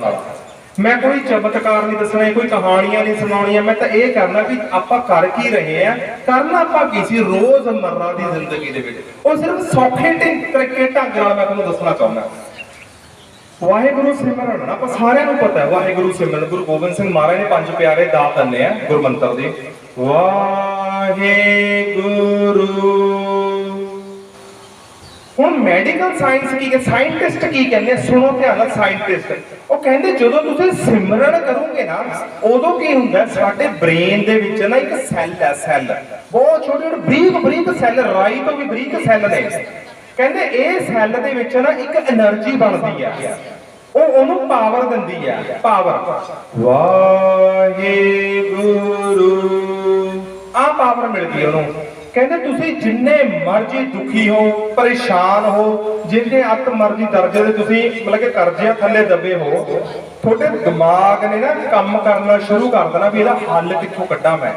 ਕਰਨ ਮੈਂ ਕੋਈ ਚਮਤਕਾਰ ਨਹੀਂ ਦੱਸਣਾ, ਕੋਈ ਕਹਾਣੀਆਂ ਨਹੀਂ ਸੁਣਾਉਣੀਆਂ। ਮੈਂ ਤਾਂ ਇਹ ਕਰਨਾ ਵੀ ਆਪਾਂ ਕਰ ਕੀ ਰਹੇ ਆ, ਕਰਨਾ ਆਪਾਂ ਕੀ ਸੀ? ਰੋਜ਼ ਮਰਰਾ ਦੀ ਜ਼ਿੰਦਗੀ ਦੇ ਵਿੱਚ। ਉਹ ਸਿਰਫ ਸੌਖੇ ਢੰਗ ਤਰੀਕੇ ਢੰਗ ਨਾਲ ਮੈਂ ਤੁਹਾਨੂੰ ਦੱਸਣਾ ਚਾਹੁੰਦਾ। ਵਾਹਿਗੁਰੂ ਸਿਮਰਨ, ਆਪਾਂ ਸਾਰਿਆਂ ਨੂੰ ਪਤਾ ਹੈ, ਵਾਹਿਗੁਰੂ ਸਿਮਰਨ। ਗੁਰੂ ਗੋਬਿੰਦ ਸਿੰਘ ਮਹਾਰਾਜ ਨੇ ਪੰਜ ਪਿਆਰੇ ਦਾਤ ਦੰਨੇ ਆ ਗੁਰਮੰਤਰ ਦੇ। ਵਾਹਿਗੁਰੂ ਹੁਣ ਮੈਡੀਕਲ ਸਾਇੰਸ ਕੀ ਕਿ ਸਾਇੰਟਿਸਟ ਕੀ ਕਹਿੰਦੇ ਸੁਣੋ ਧਿਆਨ ਨਾਲ ਸਾਇੰਟਿਸਟ ਉਹ ਕਹਿੰਦੇ ਜਦੋਂ ਤੁਸੀਂ ਸਿਮਰਨ ਕਰੋਗੇ ਨਾ, ਉਦੋਂ ਕੀ ਹੁੰਦਾ ਸਾਡੇ ਬ੍ਰੇਨ ਦੇ ਵਿੱਚ ਨਾ ਇੱਕ ਸੈੱਲ ਹੈ ਸੈੱਲ ਬਹੁਤ ਛੋਟੇ ਛੋਟੇ ਬਰੀਕ ਬਰੀਕ ਸੈੱਲ ਰਾਈ ਤੋਂ ਵੀ ਬਰੀਕ ਸੈੱਲ ਨੇ। ਕਹਿੰਦੇ ਇਹ ਸੈੱਲ ਦੇ ਵਿੱਚ ਨਾ ਇੱਕ એનર્ਜੀ ਬਣਦੀ ਹੈ। ਉਹ ਉਹਨੂੰ ਪਾਵਰ ਦਿੰਦੀ ਹੈ ਪਾਵਰ ਵਾਹਿਗੁਰੂ। ਆ ਪਾਵਰ ਮਿਲਦੀ ਉਹਨੂੰ। ਕਹਿੰਦੇ ਤੁਸੀਂ ਜਿੰਨੇ ਮਰਜ਼ੀ ਦੁਖੀ ਹੋ, ਪਰੇਸ਼ਾਨ ਹੋ, ਜਿੰਨੇ ਅੱਤ ਮਰਜ਼ੀ ਦਰਜੇ ਦੇ ਤੁਸੀਂ ਮਤਲਬ ਕਿ ਕਰਜ਼ਿਆਂ ਥੱਲੇ ਦੱਬੇ ਹੋ, ਤੁਹਾਡੇ ਦਿਮਾਗ ਨੇ ਨਾ ਕੰਮ ਕਰਨਾ ਸ਼ੁਰੂ ਕਰ ਦੇਣਾ ਵੀ ਇਹਦਾ ਹੱਲ ਕਿੱਥੋਂ ਕੱਢਾਂ ਮੈਂ।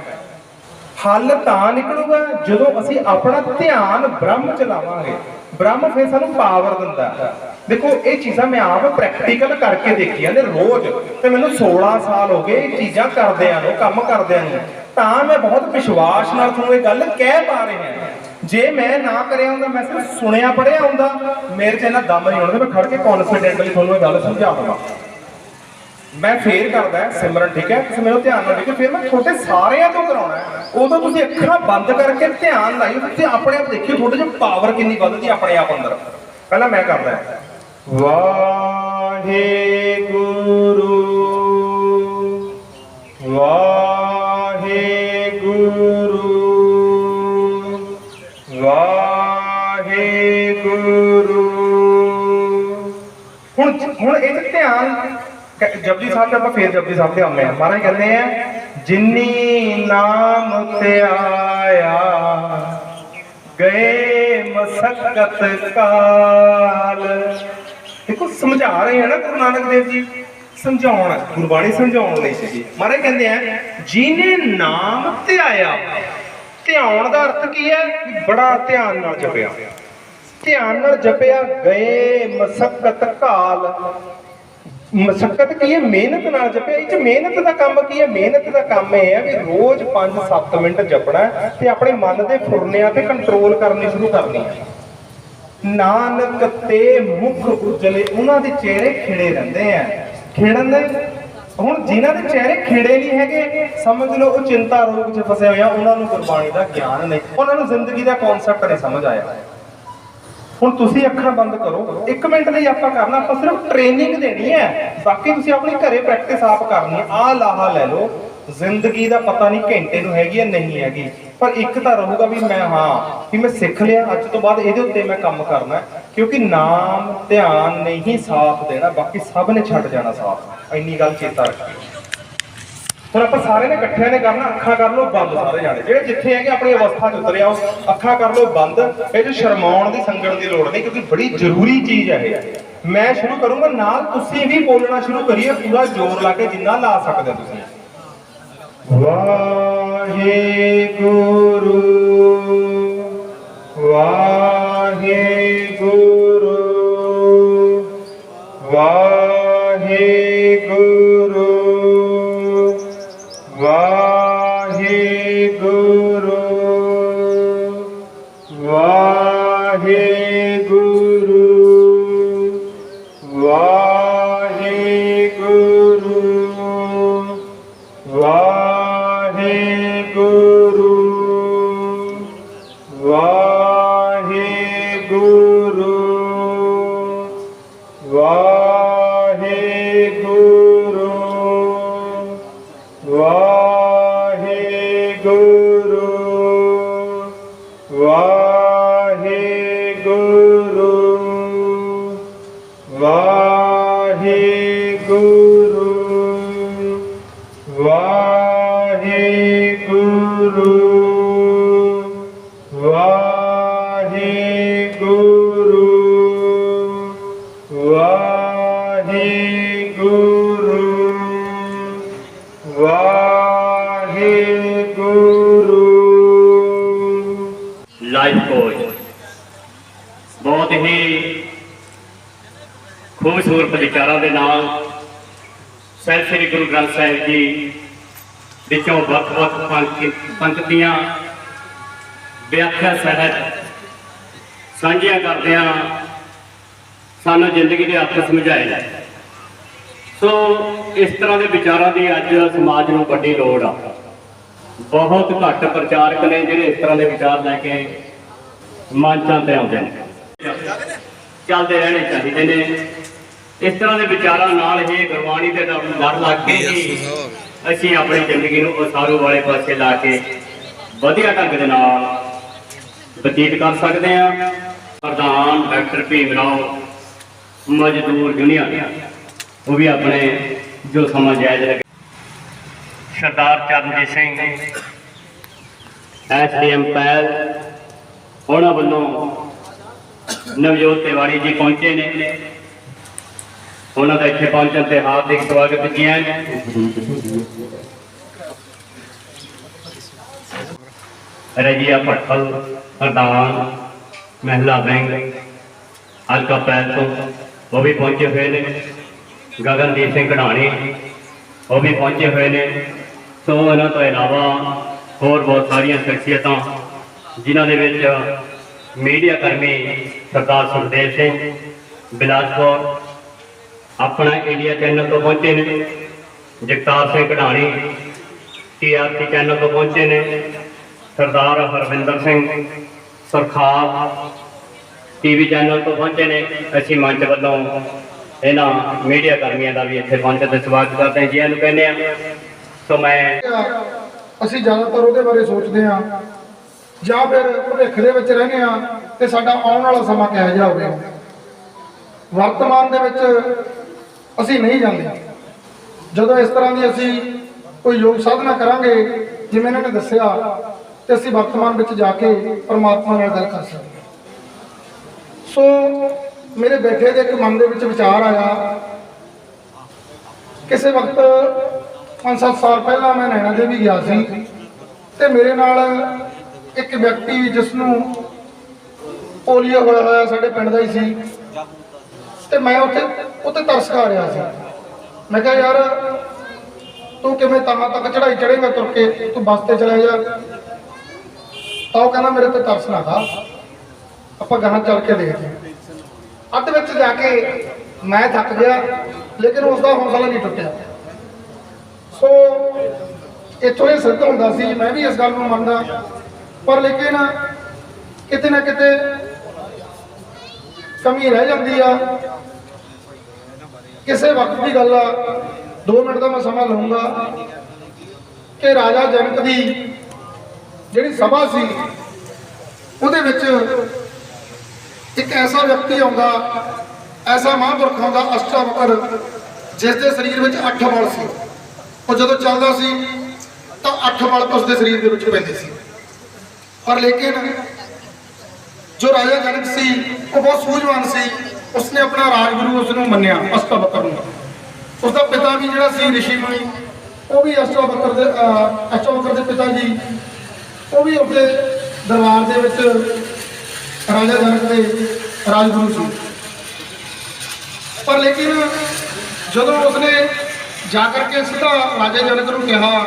ਹੱਲ ਤਾਂ ਨਿਕਲੂਗਾ ਜਦੋਂ ਅਸੀਂ ਆਪਣਾ ਧਿਆਨ ਬ੍ਰਹਮ ਚ ਲਾਵਾਂਗੇ। ਬ੍ਰਹਮ ਫਿਰ ਸਾਨੂੰ ਪਾਵਰ ਦਿੰਦਾ ਦੇਖੋ, ਇਹ ਚੀਜ਼ਾਂ ਮੈਂ ਆਪ ਪ੍ਰੈਕਟੀਕਲ ਕਰਕੇ ਦੇਖੀਆਂ ਨੇ ਰੋਜ਼। ਤੇ ਮੈਨੂੰ 16 ਸਾਲ ਹੋ ਗਏ ਇਹ ਚੀਜ਼ਾਂ ਕਰਦਿਆਂ ਨੂੰ, ਕੰਮ ਕਰਦਿਆਂ ਨੂੰ। ਤਾਂ ਮੈਂ ਬਹੁਤ ਵਿਸ਼ਵਾਸ ਨਾਲ ਤੁਹਾਨੂੰ ਇਹ ਗੱਲ ਕਹਿ ਪਾ ਰਿਹਾ ਜੇ ਮੈਂ ਨਾ ਕਰਿਆ ਹੁੰਦਾ, ਮੈਂ ਸਿਰਫ ਸੁਣਿਆ ਪੜਿਆ ਹੁੰਦਾ, ਮੇਰੇ 'ਚ ਇਹਨਾਂ ਦਮ ਨਹੀਂ ਹੋਣਾ ਮੈਂ ਖੜ ਕੇ ਕੌਨਫੀਡੈਂਟਲੀ ਤੁਹਾਨੂੰ ਇਹ ਗੱਲ ਸਮਝਾ ਦਵਾਂ ਮੈਂ ਫੇਰ ਕਰਦਾ ਸਿਮਰਨ, ਠੀਕ ਹੈ? ਤੁਸੀਂ ਮੈਨੂੰ ਧਿਆਨ ਨਾਲ ਦੇਖੋ ਫਿਰ ਮੈਂ ਤੁਹਾਡੇ ਸਾਰਿਆਂ ਤੋਂ ਕਰਾਉਣਾ ਉਦੋਂ ਤੁਸੀਂ ਅੱਖਾਂ ਬੰਦ ਕਰਕੇ ਧਿਆਨ ਲਾਇਓ ਤੁਸੀਂ ਆਪਣੇ ਆਪ ਦੇਖਿਓ, ਤੁਹਾਡੇ 'ਚ ਪਾਵਰ ਕਿੰਨੀ ਵੱਧਦੀ ਆਪਣੇ ਆਪ ਅੰਦਰ। ਪਹਿਲਾਂ ਮੈਂ ਕਰਦਾ ਹਾਂ। ਵਾਹਿਗੁਰੂ, ਵਾਹ ਹੁਣ ਇੱਕ ਧਿਆਨ ਜਪਜੀ ਸਾਹਿਬ ਤੇ ਆਪਾਂ ਫੇਰ ਜਪਜੀ ਸਾਹਿਬ ਤੇ ਆਉਂਦੇ ਆ ਮਹਾਰਾਜ ਕਹਿੰਦੇ ਆ, ਜਿਨੀ ਨਾਮ ਤੇ ਆਇਆ, ਗਏ ਮਸਕਤ ਕਾਲ। ਦੇਖੋ, ਸਮਝਾ ਰਹੇ ਆ ਨਾ ਗੁਰੂ ਨਾਨਕ ਦੇਵ ਜੀ, ਸਮਝਾਉਣ, ਗੁਰਬਾਣੀ ਸਮਝਾਉਣ ਲਈ ਸੀ ਮਹਾਰਾਜ ਕਹਿੰਦੇ ਆ ਜਿਨੇ ਨਾਮ ਤੇ ਆਇਆ ਧਿਆਨ ਦਾ ਅਰਥ ਕੀ ਹੈ? ਬੜਾ ਧਿਆਨ ਨਾਲ ਜਪਿਆ। ਧਿਆਨ ਨਾਲ ਜਪਿਆ, ਗਏ ਮਸਕਤ ਕਾਲ। ਮਸਕਤ ਕੀ ਹੈ? ਮਿਹਨਤ ਨਾਲ ਜਪਿਆ। ਇਹ ਚ ਮਿਹਨਤ ਦਾ ਕੰਮ ਕੀ ਹੈ? ਮਿਹਨਤ ਦਾ ਕੰਮ ਇਹ ਹੈ ਵੀ ਰੋਜ਼ 5-7 ਮਿੰਟ ਜਪਣਾ ਤੇ ਆਪਣੇ ਮਨ ਦੇ ਫੁਰਨਿਆਂ ਤੇ ਕੰਟਰੋਲ ਕਰਨੀ ਸ਼ੁਰੂ ਕਰਨੀ ਹੈ। ਨਾਨਕ ਤੇ ਮੁਖ ਉਜਲੇ, ਉਹਨਾਂ ਦੇ ਚਿਹਰੇ ਖਿੜੇ ਰਹਿੰਦੇ ਆ। ਖਿੜਨ ਦੇ ਹੁਣ ਜਿਨ੍ਹਾਂ ਦੇ ਚਿਹਰੇ ਖਿੜੇ ਨਹੀਂ ਹੈਗੇ, ਸਮਝ ਲਓ ਉਹ ਚਿੰਤਾ ਰੋਗ 'ਚ ਫਸੇ ਹੋਏ ਆ, ਉਹਨਾਂ ਨੂੰ ਗੁਰਬਾਣੀ ਦਾ ਗਿਆਨ ਨਹੀਂ। ਉਹਨਾਂ ਨੂੰ ਜ਼ਿੰਦਗੀ ਦਾ ਕਨਸੈਪਟ ਨਹੀਂ ਸਮਝ ਆਇਆ। ਹੁਣ ਤੁਸੀਂ ਅੱਖਾਂ ਬੰਦ ਕਰੋ। 1 ਮਿੰਟ ਲਈ ਆਪਾਂ ਕਰਨਾ, ਆਪਾਂ ਸਿਰਫ ਟ੍ਰੇਨਿੰਗ ਦੇਣੀ ਹੈ। ਬਾਕੀ ਤੁਸੀਂ ਆਪਣੀ ਘਰੇ ਪ੍ਰੈਕਟਿਸ ਆਪ ਕਰਨੀ ਹੈ। ਆਹ ਲਾਹਾ ਲੈ ਲਓ। ਜ਼ਿੰਦਗੀ ਦਾ ਪਤਾ ਨਹੀਂ ਘੰਟੇ ਨੂੰ ਹੈਗੀ ਹੈ ਨਹੀਂ ਹੈਗੀ। ਪਰ ਇੱਕ ਤਾਂ ਰਹੂਗਾ ਵੀ ਮੈਂ, ਹਾਂ, ਵੀ ਮੈਂ ਸਿੱਖ ਲਿਆ। ਅੱਜ ਤੋਂ ਬਾਅਦ ਇਹਦੇ ਉੱਤੇ ਮੈਂ ਕੰਮ ਕਰਨਾ ਕਿਉਂਕਿ ਨਾਮ ਧਿਆਨ ਨਹੀਂ ਸਾਥ ਦੇਣਾ। ਬਾਕੀ ਸਭ ਨੇ ਛੱਡ ਜਾਣਾ ਸਾਥ ਇੰਨੀ ਗੱਲ ਚੇਤਾ ਰੱਖਿਓ ਹੁਣ ਆਪਾਂ ਸਾਰੇ ਨੇ ਇਕੱਠਿਆਂ ਨੇ ਕਰਨਾ, ਅੱਖਾਂ ਕਰ ਲਓ ਬੰਦ ਸਾਰੇ ਜਾਣੇ। ਜਿਹੜੇ ਜਿੱਥੇ ਹੈਗੇ ਆਪਣੀ ਅਵਸਥਾ 'ਚ ਉਤਰ ਆਓ, ਅੱਖਾਂ ਕਰ ਲਓ ਬੰਦ। ਇਹ 'ਚ ਸ਼ਰਮਾਉਣ ਦੀ ਸੰਗਣ ਦੀ ਲੋੜ ਨਹੀਂ, ਕਿਉਂਕਿ ਬੜੀ ਜ਼ਰੂਰੀ ਚੀਜ਼ ਹੈ। ਇਹ ਮੈਂ ਸ਼ੁਰੂ ਕਰੂੰਗਾ, ਨਾਲ ਤੁਸੀਂ ਵੀ ਬੋਲਣਾ ਸ਼ੁਰੂ ਕਰੀਏ, ਪੂਰਾ ਜ਼ੋਰ ਲਾ ਕੇ ਜਿੰਨਾ ਲਾ ਸਕਦੇ ਹੋ ਤੁਸੀਂ। ਵਾਹਿਗੁਰੂ ਵਾਹਿਗੁਰੂ। ਵਾਹਿਗੁਰੂ ਲਾਈਫ ਕੋਚ ਬਹੁਤ ਹੀ ਖੂਬਸੂਰਤ ਵਿਚਾਰਾਂ ਦੇ ਨਾਲ ਸਾਹਿਬ ਸ੍ਰੀ ਗੁਰੂ ਗ੍ਰੰਥ ਸਾਹਿਬ ਜੀ ਵਿੱਚੋਂ ਵੱਖ-ਵੱਖ ਪੰਕਤੀਆਂ ਵਿਆਖਿਆ ਸਹਿਤ ਸਾਂਝੀਆਂ ਕਰਦਿਆਂ ਸਾਨੂੰ ਜ਼ਿੰਦਗੀ ਦੇ ਅਰਥ ਸਮਝਾਏ ਸੋ ਇਸ ਤਰ੍ਹਾਂ ਦੇ ਵਿਚਾਰਾਂ ਦੀ ਅੱਜ ਸਮਾਜ ਨੂੰ ਵੱਡੀ ਲੋੜ ਆ। ਬਹੁਤ ਘੱਟ ਪ੍ਰਚਾਰਕ ਨੇ ਜਿਹੜੇ ਇਸ ਤਰ੍ਹਾਂ ਦੇ ਵਿਚਾਰ ਲੈ ਕੇ ਮੰਚਾਂ ਤੇ ਆਉਂਦੇ ਨੇ। ਚੱਲਦੇ ਰਹਿਣੇ ਚਾਹੀਦੇ ਨੇ। ਇਸ ਤਰ੍ਹਾਂ ਦੇ ਵਿਚਾਰਾਂ ਨਾਲ ਹੀ ਗੁਰਬਾਣੀ ਦੇ ਨਾਲ ਲੜ ਲੱਗ ਕੇ ਹੀ ਅਸੀਂ ਆਪਣੀ ਜ਼ਿੰਦਗੀ ਨੂੰ ਉਸਾਰੂ ਵਾਲੇ ਪਾਸੇ ਲਾ ਕੇ ਵਧੀਆ ਢੰਗ ਦੇ ਨਾਲ ਬਤੀਤ ਕਰ ਸਕਦੇ ਹਾਂ। ਪ੍ਰਧਾਨ ਡਾਕਟਰ ਭੀਮ ਰਾਓ ਮਜ਼ਦੂਰ ਯੂਨੀਅਨ ਉਹ ਵੀ ਆਪਣੇ ਜੋ ਸਮਾਂ ਜਾਇਜ਼ ਲੱਗੇ। ਸਰਦਾਰ ਚਰਨਜੀਤ ਸਿੰਘ ਐਸਡੀਐਮ ਪੈਲ ਉਹਨਾਂ ਵੱਲੋਂ ਨਵਜੋਤ ਤਿਵਾੜੀ ਜੀ ਪਹੁੰਚੇ ਨੇ। ਉਹਨਾਂ ਦਾ ਇੱਥੇ ਪਹੁੰਚਣ ਤੇ ਹਾਰਦਿਕ ਸਵਾਗਤ ਜੀ ਹੈ ਰਜੀਆ ਭੱਠਲ, ਪ੍ਰਧਾਨ, ਮਹਿਲਾ ਬੈਂਕ ਅਲਕਾ ਪੈਲ ਤੋਂ ਉਹ ਵੀ ਪਹੁੰਚੇ ਹੋਏ ਨੇ। ਗਗਨਦੀਪ ਸਿੰਘ ਕਢਾਣੀ ਉਹ ਵੀ ਪਹੁੰਚੇ ਹੋਏ ਨੇ। ਸੋ ਉਹਨਾਂ ਤੋਂ ਇਲਾਵਾ ਹੋਰ ਬਹੁਤ ਸਾਰੀਆਂ ਸ਼ਖਸੀਅਤਾਂ ਜਿਨ੍ਹਾਂ ਦੇ ਵਿੱਚ ਮੀਡੀਆ ਕਰਮੀ ਸਰਦਾਰ ਸੁਖਦੇਵ ਸਿੰਘ ਬਿਲਾਸਪੁਰ ਆਪਣਾ ਇੰਡੀਆ ਚੈਨਲ ਤੋਂ ਪਹੁੰਚੇ ਨੇ, ਜਗਤਾਰ ਸਿੰਘ ਕਢਾਣੀ ਟੀਆਰਟੀ ਚੈਨਲ ਤੋਂ ਪਹੁੰਚੇ ਨੇ, ਸਰਦਾਰ ਹਰਵਿੰਦਰ ਸਿੰਘ ਸਰਖਾਬ ਟੀਵੀ ਚੈਨਲ ਤੋਂ ਪਹੁੰਚੇ ਨੇ, ਅਸੀਂ ਮੰਚ ਵੱਲੋਂ ਇਹਨਾਂ ਮੀਡੀਆ ਕਰਮੀਆਂ ਦਾ ਵੀ ਇੱਥੇ ਪਹੁੰਚਣ ਤੇ ਸਵਾਗਤ ਕਰਦੇ ਹਾਂ ਜੀ ਇਹਨੂੰ ਕਹਿੰਦੇ ਆ ਸੋ ਮੈਂ ਅਸੀਂ ਜ਼ਿਆਦਾਤਰ ਉਹਦੇ ਬਾਰੇ ਸੋਚਦੇ ਹਾਂ ਜਾਂ ਫਿਰ ਭਵਿੱਖ ਦੇ ਵਿੱਚ ਰਹਿੰਦੇ ਹਾਂ ਤੇ ਸਾਡਾ ਆਉਣ ਵਾਲਾ ਸਮਾਂ ਕਿਹੋ ਜਿਹਾ ਹੋਵੇ। ਵਰਤਮਾਨ ਦੇ ਵਿੱਚ ਅਸੀਂ ਨਹੀਂ ਜਾਂਦੇ। ਜਦੋਂ ਇਸ ਤਰ੍ਹਾਂ ਦੀ ਅਸੀਂ ਕੋਈ ਯੋਗ ਸਾਧਨਾ ਕਰਾਂਗੇ, ਜਿਵੇਂ ਇਹਨਾਂ ਨੇ ਦੱਸਿਆ, ਤੇ ਅਸੀਂ ਵਰਤਮਾਨ ਵਿੱਚ ਜਾ ਕੇ ਪਰਮਾਤਮਾ ਨਾਲ ਗੱਲ ਕਰ ਸਕਦੇ ਸੋ ਮੇਰੇ ਬੈਠੇ ਦੇ ਇੱਕ ਮਨ ਦੇ ਵਿੱਚ ਵਿਚਾਰ ਆਇਆ। ਕਿਸੇ ਵਕਤ 5-7 ਸਾਲ ਪਹਿਲਾਂ ਮੈਂ ਨੈਣਾ ਦੇਵੀ ਗਿਆ ਸੀ, ਤੇ ਮੇਰੇ ਨਾਲ ਇੱਕ ਵਿਅਕਤੀ ਜਿਸ ਨੂੰ ਪੋਲੀਓ ਹੋਇਆ ਹੋਇਆ ਸਾਡੇ ਪਿੰਡ ਦਾ ਹੀ ਸੀ। ਤੇ ਮੈਂ ਉੱਥੇ ਉੱਤੇ ਤਰਸ ਖਾ ਰਿਹਾ ਸੀ। ਮੈਂ ਕਿਹਾ, ਯਾਰ, ਤੂੰ ਕਿਵੇਂ ਤਾਂ ਤੱਕ ਚੜਾਈ ਚੜੇਗਾ ਤੁਰ ਕੇ? ਤੂੰ ਬੱਸ ਤੇ ਚਲਾ ਜਾ। ਤਾਂ ਉਹ ਕਹਿੰਦਾ, ਮੇਰੇ ਤੇ ਤਰਸ ਨਾ ਖਾ। ਆਪਾਂ ਗਾਹਾਂ ਚੱਲ ਕੇ ਦੇਖਦੇ ਅੱਧ ਵਿੱਚ ਜਾ ਕੇ ਮੈਂ ਥੱਕ ਗਿਆ, ਲੇਕਿਨ ਉਸ ਦਾ ਹੌਸਲਾ ਨਹੀਂ ਟੁੱਟਿਆ। ਸੋ, ਇੱਥੋਂ ਇਹ ਸਿੱਧ ਹੁੰਦਾ ਸੀ, ਮੈਂ ਵੀ ਇਸ ਗੱਲ ਨੂੰ ਮੰਨਦਾ। ਪਰ ਲੇਕਿਨ ਕਿਤੇ ਨਾ ਕਿਤੇ ਕਮੀ ਰਹਿ ਜਾਂਦੀ ਆ। ਕਿਸੇ ਵਕਤ ਦੀ ਗੱਲ ਆ 2 ਮਿੰਟ ਦਾ ਮੈਂ ਸਮਾਂ ਲਵਾਂਗਾ ਕਿ ਰਾਜਾ ਜਨਕ ਦੀ ਜਿਹੜੀ ਸਭਾ ਸੀ, ਉਹਦੇ ਵਿੱਚ ਇੱਕ ਐਸਾ ਵਿਅਕਤੀ ਆਉਂਦਾ, ਐਸਾ ਮਹਾਂਪੁਰਖ ਆਉਂਦਾ, ਅਸ਼ਟਾਵਕਰ, ਜਿਸ ਦੇ ਸਰੀਰ ਵਿੱਚ ਅੱਠ ਬਲ ਸੀ। ਉਹ ਜਦੋਂ ਚੱਲਦਾ ਸੀ, ਤਾਂ ਅੱਠ ਬਲ ਉਸ ਦੇ ਸਰੀਰ ਦੇ ਵਿੱਚ ਪੈਂਦੇ ਸੀ। ਪਰ ਲੇਕਿਨ ਜੋ ਰਾਜਾ ਜਨਕ ਸੀ ਉਹ ਬਹੁਤ ਸੂਝਵਾਨ ਸੀ। ਉਸਨੇ ਆਪਣਾ ਰਾਜਗੁਰੂ ਉਸ ਨੂੰ ਮੰਨਿਆ ਅਸ਼ਟਾਵਕਰ ਨੂੰ। ਉਸਦਾ ਪਿਤਾ ਵੀ ਜਿਹੜਾ ਸੀ ਰਿਸ਼ੀ ਮੁਨੀ ਉਹ ਵੀ ਅਸ਼ਟਾਵਕਰ ਦੇ ਅਹ, ਅਸ਼ਟਾਵਕਰ ਦੇ ਪਿਤਾ ਜੀ। ਉਹ ਵੀ ਉਸਦੇ ਦਰਬਾਰ ਦੇ ਵਿੱਚ ਰਾਜਾ ਜਨਕ ਦੇ ਰਾਜਗੁਰੂ ਸੀ। ਪਰ ਲੇਕਿਨ ਜਦੋਂ ਉਸਨੇ ਜਾ ਕਰਕੇ ਸਿੱਧਾ ਰਾਜਾ ਜਨਕ ਨੂੰ ਕਿਹਾ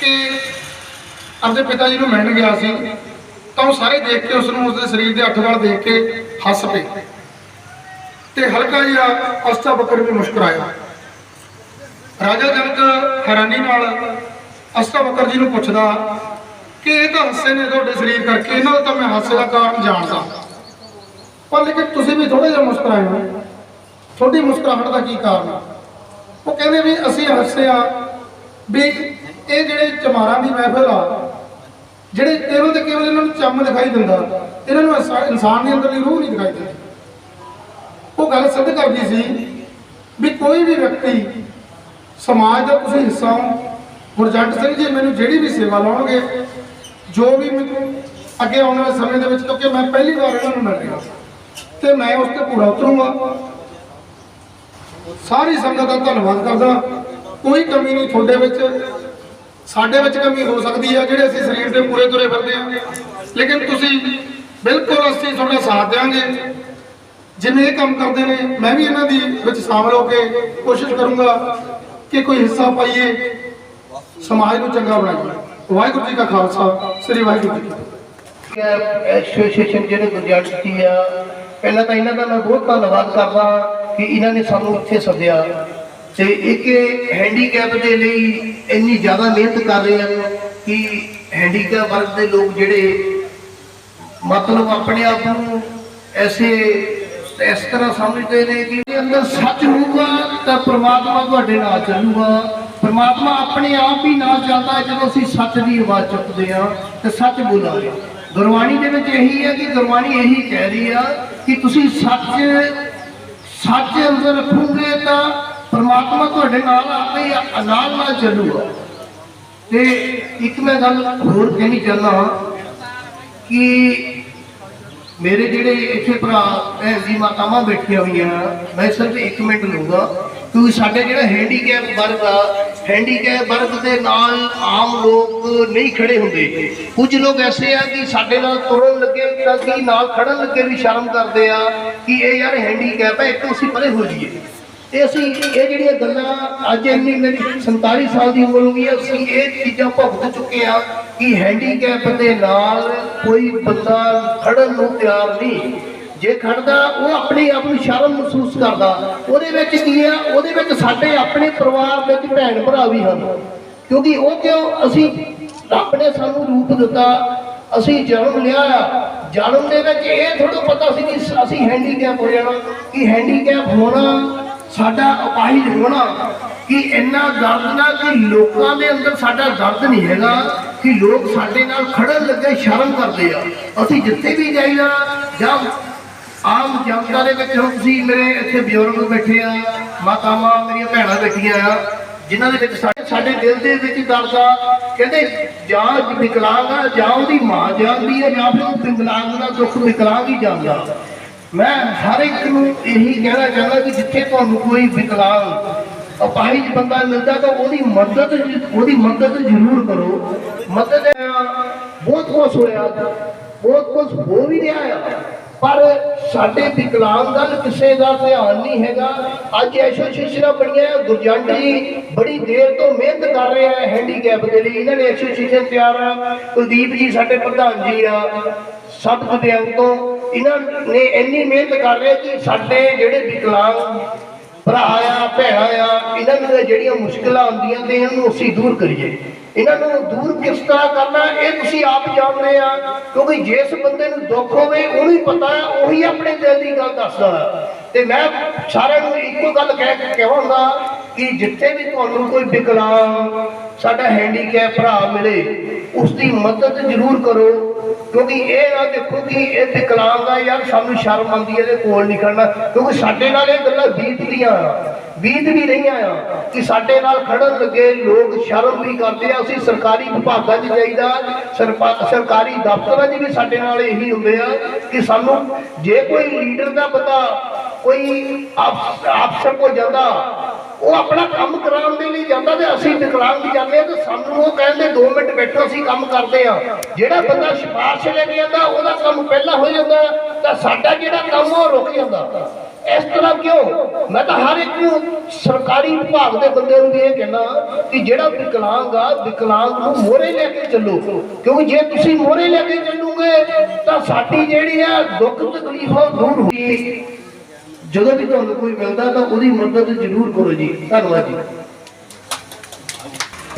ਕਿ ਆਪਣੇ ਪਿਤਾ ਜੀ ਨੂੰ ਮਿਲਣ ਗਿਆ ਸੀ, ਤਾਂ ਉਹ ਸਾਰੇ ਦੇਖ ਕੇ ਉਸ ਨੂੰ ਉਸਦੇ ਸਰੀਰ ਦੇ ਅੱਠ ਵਾਲ ਦੇਖ ਕੇ ਹੱਸ ਪਏ। ਤੇ ਹਲਕਾ ਜਿਹਾ ਅਸਤਾ ਬੱਕਰ ਵੀ ਮੁਸਕਰਾਇਆ। ਰਾਜਾ ਜਨਕ ਹੈਰਾਨੀ ਨਾਲ ਅਸਤਾ ਬੱਕਰ ਜੀ ਨੂੰ ਪੁੱਛਦਾ, ਕਿ ਇਹ ਤਾਂ ਹੱਸੇ ਨੇ ਤੁਹਾਡੇ ਸਰੀਰ ਕਰਕੇ, ਇਹਨਾਂ ਦਾ ਤਾਂ ਮੈਂ ਹਾਸੇ ਦਾ ਕਾਰਨ ਜਾਣਦਾ। ਪਰ ਲੇਕਿਨ ਤੁਸੀਂ ਵੀ ਥੋੜਾ ਜਿਹਾ ਮੁਸਕਰਾਏ ਹੋ। ਤੁਹਾਡੀ ਮੁਸਕਰਾਹਟ ਦਾ ਕੀ ਕਾਰਨ? ਉਹ ਕਹਿੰਦੇ ਵੀ ਅਸੀਂ ਹੱਸੇ ਆ ਵੀ ਇਹ ਜਿਹੜੇ ਚਮਾਰਾਂ ਦੀ ਮਹਿਫਿਲ ਆ, ਜਿਹੜੇ ਕੇਵਲ ਤੇ ਕੇਵਲ ਇਹਨਾਂ ਨੂੰ ਚੰਮ ਦਿਖਾਈ ਦਿੰਦਾ, ਇਹਨਾਂ ਨੂੰ ਇਨਸਾ- ਇਨਸਾਨ ਦੀ ਅੰਦਰਲੀ ਰੂਹ ਨਹੀਂ ਦਿਖਾਈ ਦਿੰਦੀ। ਉਹ ਗੱਲ ਸਿੱਧ ਕਰਦੀ ਸੀ ਵੀ ਕੋਈ ਵੀ ਵਿਅਕਤੀ ਸਮਾਜ ਦਾ ਤੁਸੀਂ ਹਿੱਸਾ ਹੋ। ਗੁਰਜੰਟ ਸਿੰਘ ਜੀ, ਮੈਨੂੰ ਜਿਹੜੀ ਵੀ ਸੇਵਾ ਲਾਉਣਗੇ, ਜੋ ਵੀ ਮੈਨੂੰ ਅੱਗੇ ਆਉਣ ਵਾਲੇ ਸਮੇਂ ਦੇ ਵਿੱਚ, ਕਿਉਂਕਿ ਮੈਂ ਪਹਿਲੀ ਵਾਰ ਇਹਨਾਂ ਨੂੰ ਮਿਲ ਰਿਹਾ, ਤੇ ਮੈਂ ਉਸ ਤੇ ਪੂਰਾ ਉਤਰੂੰਗਾ। ਸਾਰੀ ਸੰਗਤ ਦਾ ਧੰਨਵਾਦ ਕਰਦਾ। ਕੋਈ ਕਮੀ ਨਹੀਂ ਤੁਹਾਡੇ ਵਿੱਚ। ਸਾਡੇ ਵਿੱਚ ਕਮੀ ਹੋ ਸਕਦੀ ਹੈ, ਜਿਹੜੇ ਅਸੀਂ ਸਰੀਰ ਦੇ ਪੂਰੇ ਤੁਰੇ ਫਿਰਦੇ ਹਾਂ। ਲੇਕਿਨ ਤੁਸੀਂ ਬਿਲਕੁਲ ਅਸੀਂ ਤੁਹਾਡਾ ਸਾਥ ਦੇਵਾਂਗੇ ਜਿਵੇਂ ਇਹ ਕੰਮ ਕਰਦੇ ਨੇ, ਮੈਂ ਵੀ ਇਹਨਾਂ ਦੀ ਵਿੱਚ ਸ਼ਾਮਲ ਹੋ ਕੇ ਕੋਸ਼ਿਸ਼ ਕਰੂੰਗਾ ਕਿ ਕੋਈ ਹਿੱਸਾ ਪਾਈਏ। ਸਮਾਜ ਨੂੰ ਚੰਗਾ ਬਣਾਈਏ। ਵਾਹਿਗੁਰੂ ਜੀ ਕਾ ਖਾਲਸਾ, ਸ੍ਰੀ ਵਾਹਿਗੁਰੂ ਜੀ ਕੀ ਐਸੋਸੀਏਸ਼ਨ ਜਿਹੜੇ ਗੁਰਜੰਟ ਆ, ਪਹਿਲਾਂ ਤਾਂ ਇਹਨਾਂ ਦਾ ਮੈਂ ਬਹੁਤ ਧੰਨਵਾਦ ਕਰਦਾ ਕਿ ਇਹਨਾਂ ਨੇ ਸਾਨੂੰ ਇੱਥੇ ਸੱਦਿਆ। ਤੇ ਇੱਕ ਹੈਂਡੀਕੈਪ ਦੇ ਲਈ ਇੰਨੀ ਜ਼ਿਆਦਾ ਮਿਹਨਤ ਕਰ ਰਹੇ ਹਨ ਕਿ ਹੈਂਡੀਕੈਪ ਵਰਗ ਦੇ ਲੋਕ ਜਿਹੜੇ, ਮਤਲਬ ਆਪਣੇ ਆਪ ਨੂੰ ਐਸੇ, ਇਸ ਤਰ੍ਹਾਂ ਸਮਝਦੇ ਨੇ ਕਿ ਇਹਦੇ ਅੰਦਰ ਸੱਚ ਹੋਊਗਾ ਤਾਂ ਪ੍ਰਮਾਤਮਾ ਤੁਹਾਡੇ ਨਾਲ ਚੱਲੂਗਾ। ਪ੍ਰਮਾਤਮਾ ਆਪਣੇ ਆਪ ਹੀ ਨਾਲ ਚੱਲਦਾ ਹੈ, ਜਦੋਂ ਅਸੀਂ ਸੱਚ ਦੀ ਆਵਾਜ਼ ਚੁੱਕਦੇ ਆ ਤੇ ਸੱਚ ਬੋਲਾਂਗੇ। ਗੁਰਬਾਣੀ ਦੇ ਵਿੱਚ ਇਹੀ ਹੈ ਕਿ ਗੁਰਬਾਣੀ ਇਹੀ ਕਹਿ ਰਹੀ ਆ ਕਿ ਤੁਸੀਂ ਸੱਚ ਸੱਚ ਅੰਦਰ ਰੱਖੋਗੇ ਤਾਂ ਪਰਮਾਤਮਾ ਤੁਹਾਡੇ ਨਾਲ ਆਪੇ ਹੀ ਨਾਲ ਨਾਲ ਚੱਲੂਗਾ ਤੇ ਇੱਕ ਮੈਂ ਗੱਲ ਹੋਰ ਕਹਿਣੀ ਚਾਹੁੰਦਾ ਹਾਂ ਕਿ ਮੇਰੇ ਜਿਹੜੇ ਇੱਥੇ ਭਰਾ, ਭੈਣ ਜੀ, ਮਾਤਾਵਾਂ ਬੈਠੀਆਂ ਹੋਈਆਂ, ਮੈਂ ਸਿਰਫ ਇੱਕ ਮਿੰਟ ਲਊਂਗਾ। ਕਿਉਂਕਿ ਸਾਡੇ ਜਿਹੜਾ ਹੈਂਡੀਕੈਪ ਵਰਗ ਆ ਹੈਂਡੀਕੈਪ ਵਰਗ ਦੇ ਨਾਲ ਆਮ ਲੋਕ ਨਹੀਂ ਖੜੇ ਹੁੰਦੇ। ਕੁਝ ਲੋਕ ਐਸੇ ਆ ਕਿ ਸਾਡੇ ਨਾਲ ਤੁਰਨ ਲੱਗੇ ਤਾਂ ਕਿ ਨਾਲ ਖੜਨ ਲੱਗੇ ਵੀ ਸ਼ਰਮ ਕਰਦੇ ਆ ਕਿ ਇਹ ਯਾਰ ਹੈਂਡੀਕੈਪ ਹੈ ਇੱਕ ਅਸੀਂ ਪਰੇ ਹੋ ਜਾਈਏ। ਤੇ ਅਸੀਂ ਇਹ ਜਿਹੜੀਆਂ ਗੱਲਾਂ ਅੱਜ ਇੰਨੀ ਮੇਰੀ 47 ਸਾਲ ਦੀ ਉਮਰ ਹੋ ਗਈ ਹੈ, ਅਸੀਂ ਇਹ ਚੀਜ਼ਾਂ ਭੁਗਤ ਚੁੱਕੇ ਆ ਕਿ ਹੈਂਡੀਕੈਪ ਦੇ ਨਾਲ ਕੋਈ ਬੰਦਾ ਖੜਨ ਨੂੰ ਤਿਆਰ ਨਹੀਂ। ਜੇ ਖੜਦਾ ਉਹ ਆਪਣੇ ਆਪ ਨੂੰ ਸ਼ਰਮ ਮਹਿਸੂਸ ਕਰਦਾ। ਉਹਦੇ ਵਿੱਚ ਕੀ ਆ? ਉਹਦੇ ਵਿੱਚ ਸਾਡੇ ਆਪਣੇ ਪਰਿਵਾਰ ਵਿੱਚ ਭੈਣ ਭਰਾ ਵੀ ਹਨ। ਕਿਉਂਕਿ ਉਹ ਕਿਉਂ? ਅਸੀਂ ਰੱਬ ਨੇ ਸਾਨੂੰ ਰੂਪ ਦਿੱਤਾ ਅਸੀਂ ਜਨਮ ਲਿਆ ਆ। ਜਨਮ ਦੇ ਵਿੱਚ ਇਹ ਥੋੜਾ ਪਤਾ ਸੀ ਕਿ ਅਸੀਂ ਹੈਂਡੀਕੈਪ ਹੋ ਜਾਣਾ ਕਿ ਹੈਂਡੀਕੈਪ ਹੋਣਾ ਸਾਡਾ ਅਪਾਹਿਜ ਹੋਣਾ ਕਿ ਇੰਨਾ ਦਰਦ ਨਾ ਕਿ ਲੋਕਾਂ ਦੇ ਅੰਦਰ ਸਾਡਾ ਦਰਦ ਨਹੀਂ ਹੈਗਾ, ਕਿ ਲੋਕ ਸਾਡੇ ਨਾਲ ਖੜਨ ਲੱਗੇ, ਸ਼ਰਮ ਕਰਦੇ ਆ। ਅਸੀਂ ਜਿੱਥੇ ਵੀ ਜਾਈਦਾ ਜਾਂ ਆਮ ਜਨਤਾ ਦੇ ਵਿੱਚ ਹੁਣ ਤੁਸੀਂ ਮੇਰੇ ਇੱਥੇ ਬਜ਼ੁਰਗ ਬੈਠੇ ਆ ਮਾਤਾਵਾਂ ਮੇਰੀਆਂ ਭੈਣਾਂ ਬੈਠੀਆਂ ਆ, ਜਿਨ੍ਹਾਂ ਦੇ ਵਿੱਚ ਸਾਡੇ ਸਾਡੇ ਦਿਲ ਦੇ ਵਿੱਚ ਦਰਦ ਆ, ਕਹਿੰਦੇ ਜਾਂ ਵਿਕਲਾਂਗ ਆ, ਜਾਂ ਉਹਦੀ ਮਾਂ ਜਾਂਦੀ ਆ, ਜਾਂ ਫਿਰ ਉਹ ਵਿਕਲਾਂਗ ਦਾ ਦੁੱਖ ਵਿਕਲਾਂਗ ਹੀ ਜਾਂਦਾ। ਮੈਂ ਹਰ ਇੱਕ ਨੂੰ ਇਹੀ ਕਹਿਣਾ ਚਾਹੁੰਦਾ ਕਿ ਜਿੱਥੇ ਤੁਹਾਨੂੰ ਕੋਈ ਵਿਕਲਾਂਗ ਅਪਾਹਿਜ ਬੰਦਾ ਮਿਲਦਾ ਤਾਂ ਉਹਦੀ ਮਦਦ ਉਹਦੀ ਮਦਦ ਜ਼ਰੂਰ ਕਰੋ। ਮਦਦ ਬਹੁਤ ਕੁਛ ਹੋਇਆ ਬਹੁਤ ਕੁਛ ਹੋ ਵੀ ਰਿਹਾ ਆ। ਪਰ ਸਾਡੇ ਵਿਕਲਾਂਗ ਵੱਲ ਕਿਸੇ ਦਾ ਧਿਆਨ ਨਹੀਂ ਹੈਗਾ। ਅੱਜ ਐਸੋਸੀਏਸ਼ਨਾਂ ਬਣੀਆਂ ਗੁਰਜੰਟ ਜੀ ਬੜੀ ਦੇਰ ਤੋਂ ਮਿਹਨਤ ਕਰ ਰਹੇ ਆ ਹੈਂਡੀਕੈਪ ਦੇ ਲਈ। ਇਹਨਾਂ ਨੇ ਐਸੋਸੀਏਸ਼ਨ ਤਿਆਰ ਆ। ਕੁਲਦੀਪ ਜੀ ਸਾਡੇ ਪ੍ਰਧਾਨ ਜੀ ਆ। ਸਭ ਵਿਦਿਆਂਗ ਤੋਂ ਇਹਨਾਂ ਨੇ ਇੰਨੀ ਮਿਹਨਤ ਕਰ ਰਹੇ ਕਿ ਸਾਡੇ ਜਿਹੜੇ ਵਿਕਲਾਂਗ ਭਰਾ ਆ, ਭੈਣਾਂ ਆ, ਇਹਨਾਂ ਨੂੰ ਜਿਹੜੀਆਂ ਮੁਸ਼ਕਲਾਂ ਆਉਂਦੀਆਂ ਤੇ ਇਹਨਾਂ ਨੂੰ ਅਸੀਂ ਦੂਰ ਕਰੀਏ ਇਹਨਾਂ ਨੂੰ ਦੂਰ ਕਿਸ ਤਰ੍ਹਾਂ ਕਰਨਾ, ਇਹ ਤੁਸੀਂ ਆਪ ਜਾਣਦੇ ਆ, ਕਿਉਂਕਿ ਜਿਸ ਬੰਦੇ ਨੂੰ ਦੁੱਖ ਹੋਵੇ, ਉਹਨੂੰ ਹੀ ਪਤਾ, ਉਹੀ ਆਪਣੇ ਦਿਲ ਦੀ ਗੱਲ ਦੱਸਦਾ ਹੈ। ਤੇ ਮੈਂ ਸਾਰਿਆਂ ਨੂੰ ਇੱਕੋ ਗੱਲ ਕਹਿ ਕੇ ਕਹਾਂਗਾ ਕਿ ਜਿੱਥੇ ਵੀ ਤੁਹਾਨੂੰ ਕੋਈ ਵਿਕਲਾਂਗ, ਸਾਡਾ ਹੈਂਡੀਕੈਪ ਭਰਾ ਮਿਲੇ ਉਸ ਦੀ ਮਦਦ ਜ਼ਰੂਰ ਕਰੋ ਕਿਉਂਕਿ ਇਹ ਨਾ ਦੇਖੋ ਕਿ ਇਹ ਵਿਕਲਾਂਗ ਆ ਯਾਰ ਸਾਨੂੰ ਸ਼ਰਮ ਆਉਂਦੀ ਹੈ ਇਹਦੇ ਕੋਲ ਨਹੀਂ ਖੜਨਾ ਕਿਉਂਕਿ ਸਾਡੇ ਨਾਲ ਇਹ ਗੱਲਾਂ ਬੀਤਦੀਆਂ ਬੀਤ ਵੀ ਰਹੀਆਂ ਆ ਕਿ ਸਾਡੇ ਨਾਲ ਖੜਨ ਲੱਗੇ ਲੋਕ ਸ਼ਰਮ ਵੀ ਕਰਦੇ ਆ। ਅਸੀਂ ਸਰਕਾਰੀ ਵਿਭਾਗਾਂ 'ਚ ਜਾਈਦਾ, ਸਰਪਾ- ਸਰਕਾਰੀ ਦਫ਼ਤਰਾਂ 'ਚ ਵੀ ਸਾਡੇ ਨਾਲ ਇਹੀ ਹੁੰਦੇ ਆ ਕਿ ਸਾਨੂੰ ਜੇ ਕੋਈ ਲੀਡਰ ਦਾ ਬੰਦਾ ਕੋਈ ਅਫਸਰ ਕੋ ਜਾਂਦਾ ਉਹ ਆਪਣਾ ਕੰਮ ਕਰਾਉਣ ਦੇ ਲਈ ਜਾਂਦਾ ਤੇ ਅਸੀਂ ਵਿਕਲਾਂਗ ਵੀ ਜਾਂਦੇ ਆ ਤੇ ਸਾਨੂੰ ਉਹ ਕਹਿੰਦੇ 2 ਮਿੰਟ ਬੈਠੋ, ਅਸੀਂ ਕੰਮ ਕਰਦੇ ਆ ਜਿਹੜਾ ਬੰਦਾ ਸਿਫਾਰਿਸ਼ ਲੈ ਕੇ ਜਾਂਦਾ, ਉਹਦਾ ਕੰਮ ਪਹਿਲਾਂ ਹੋ ਜਾਂਦਾ ਤਾਂ ਸਾਡਾ ਜਿਹੜਾ ਕੰਮ ਉਹ ਰੁਕ ਜਾਂਦਾ। ਇਸ ਤਰ੍ਹਾਂ ਕਿਉਂ? ਮੈਂ ਤਾਂ ਹਰ ਇੱਕ ਸਰਕਾਰੀ ਵਿਭਾਗ ਦੇ ਬੰਦੇ ਨੂੰ ਵੀ ਇਹ ਕਹਿਣਾ ਕਿ ਜਿਹੜਾ ਵਿਕਲਾਂਗ ਆ, ਵਿਕਲਾਂਗ ਨੂੰ ਮੋਹਰੇ ਲੈ ਕੇ ਚੱਲੋ। ਕਿਉਂਕਿ ਜੇ ਤੁਸੀਂ ਮੋਹਰੇ ਲੈ ਕੇ ਚੱਲੋਗੇ, ਤਾਂ ਸਾਡੀ ਜਿਹੜੀ ਆ ਦੁੱਖ ਤਕਲੀਫ ਦੂਰ ਹੋਈ ਜਦੋਂ ਵੀ ਤੁਹਾਨੂੰ ਕੋਈ ਮਿਲਦਾ ਤਾਂ ਉਹਦੀ ਮਦਦ ਜ਼ਰੂਰ ਕਰੋ ਜੀ। ਧੰਨਵਾਦ ਜੀ।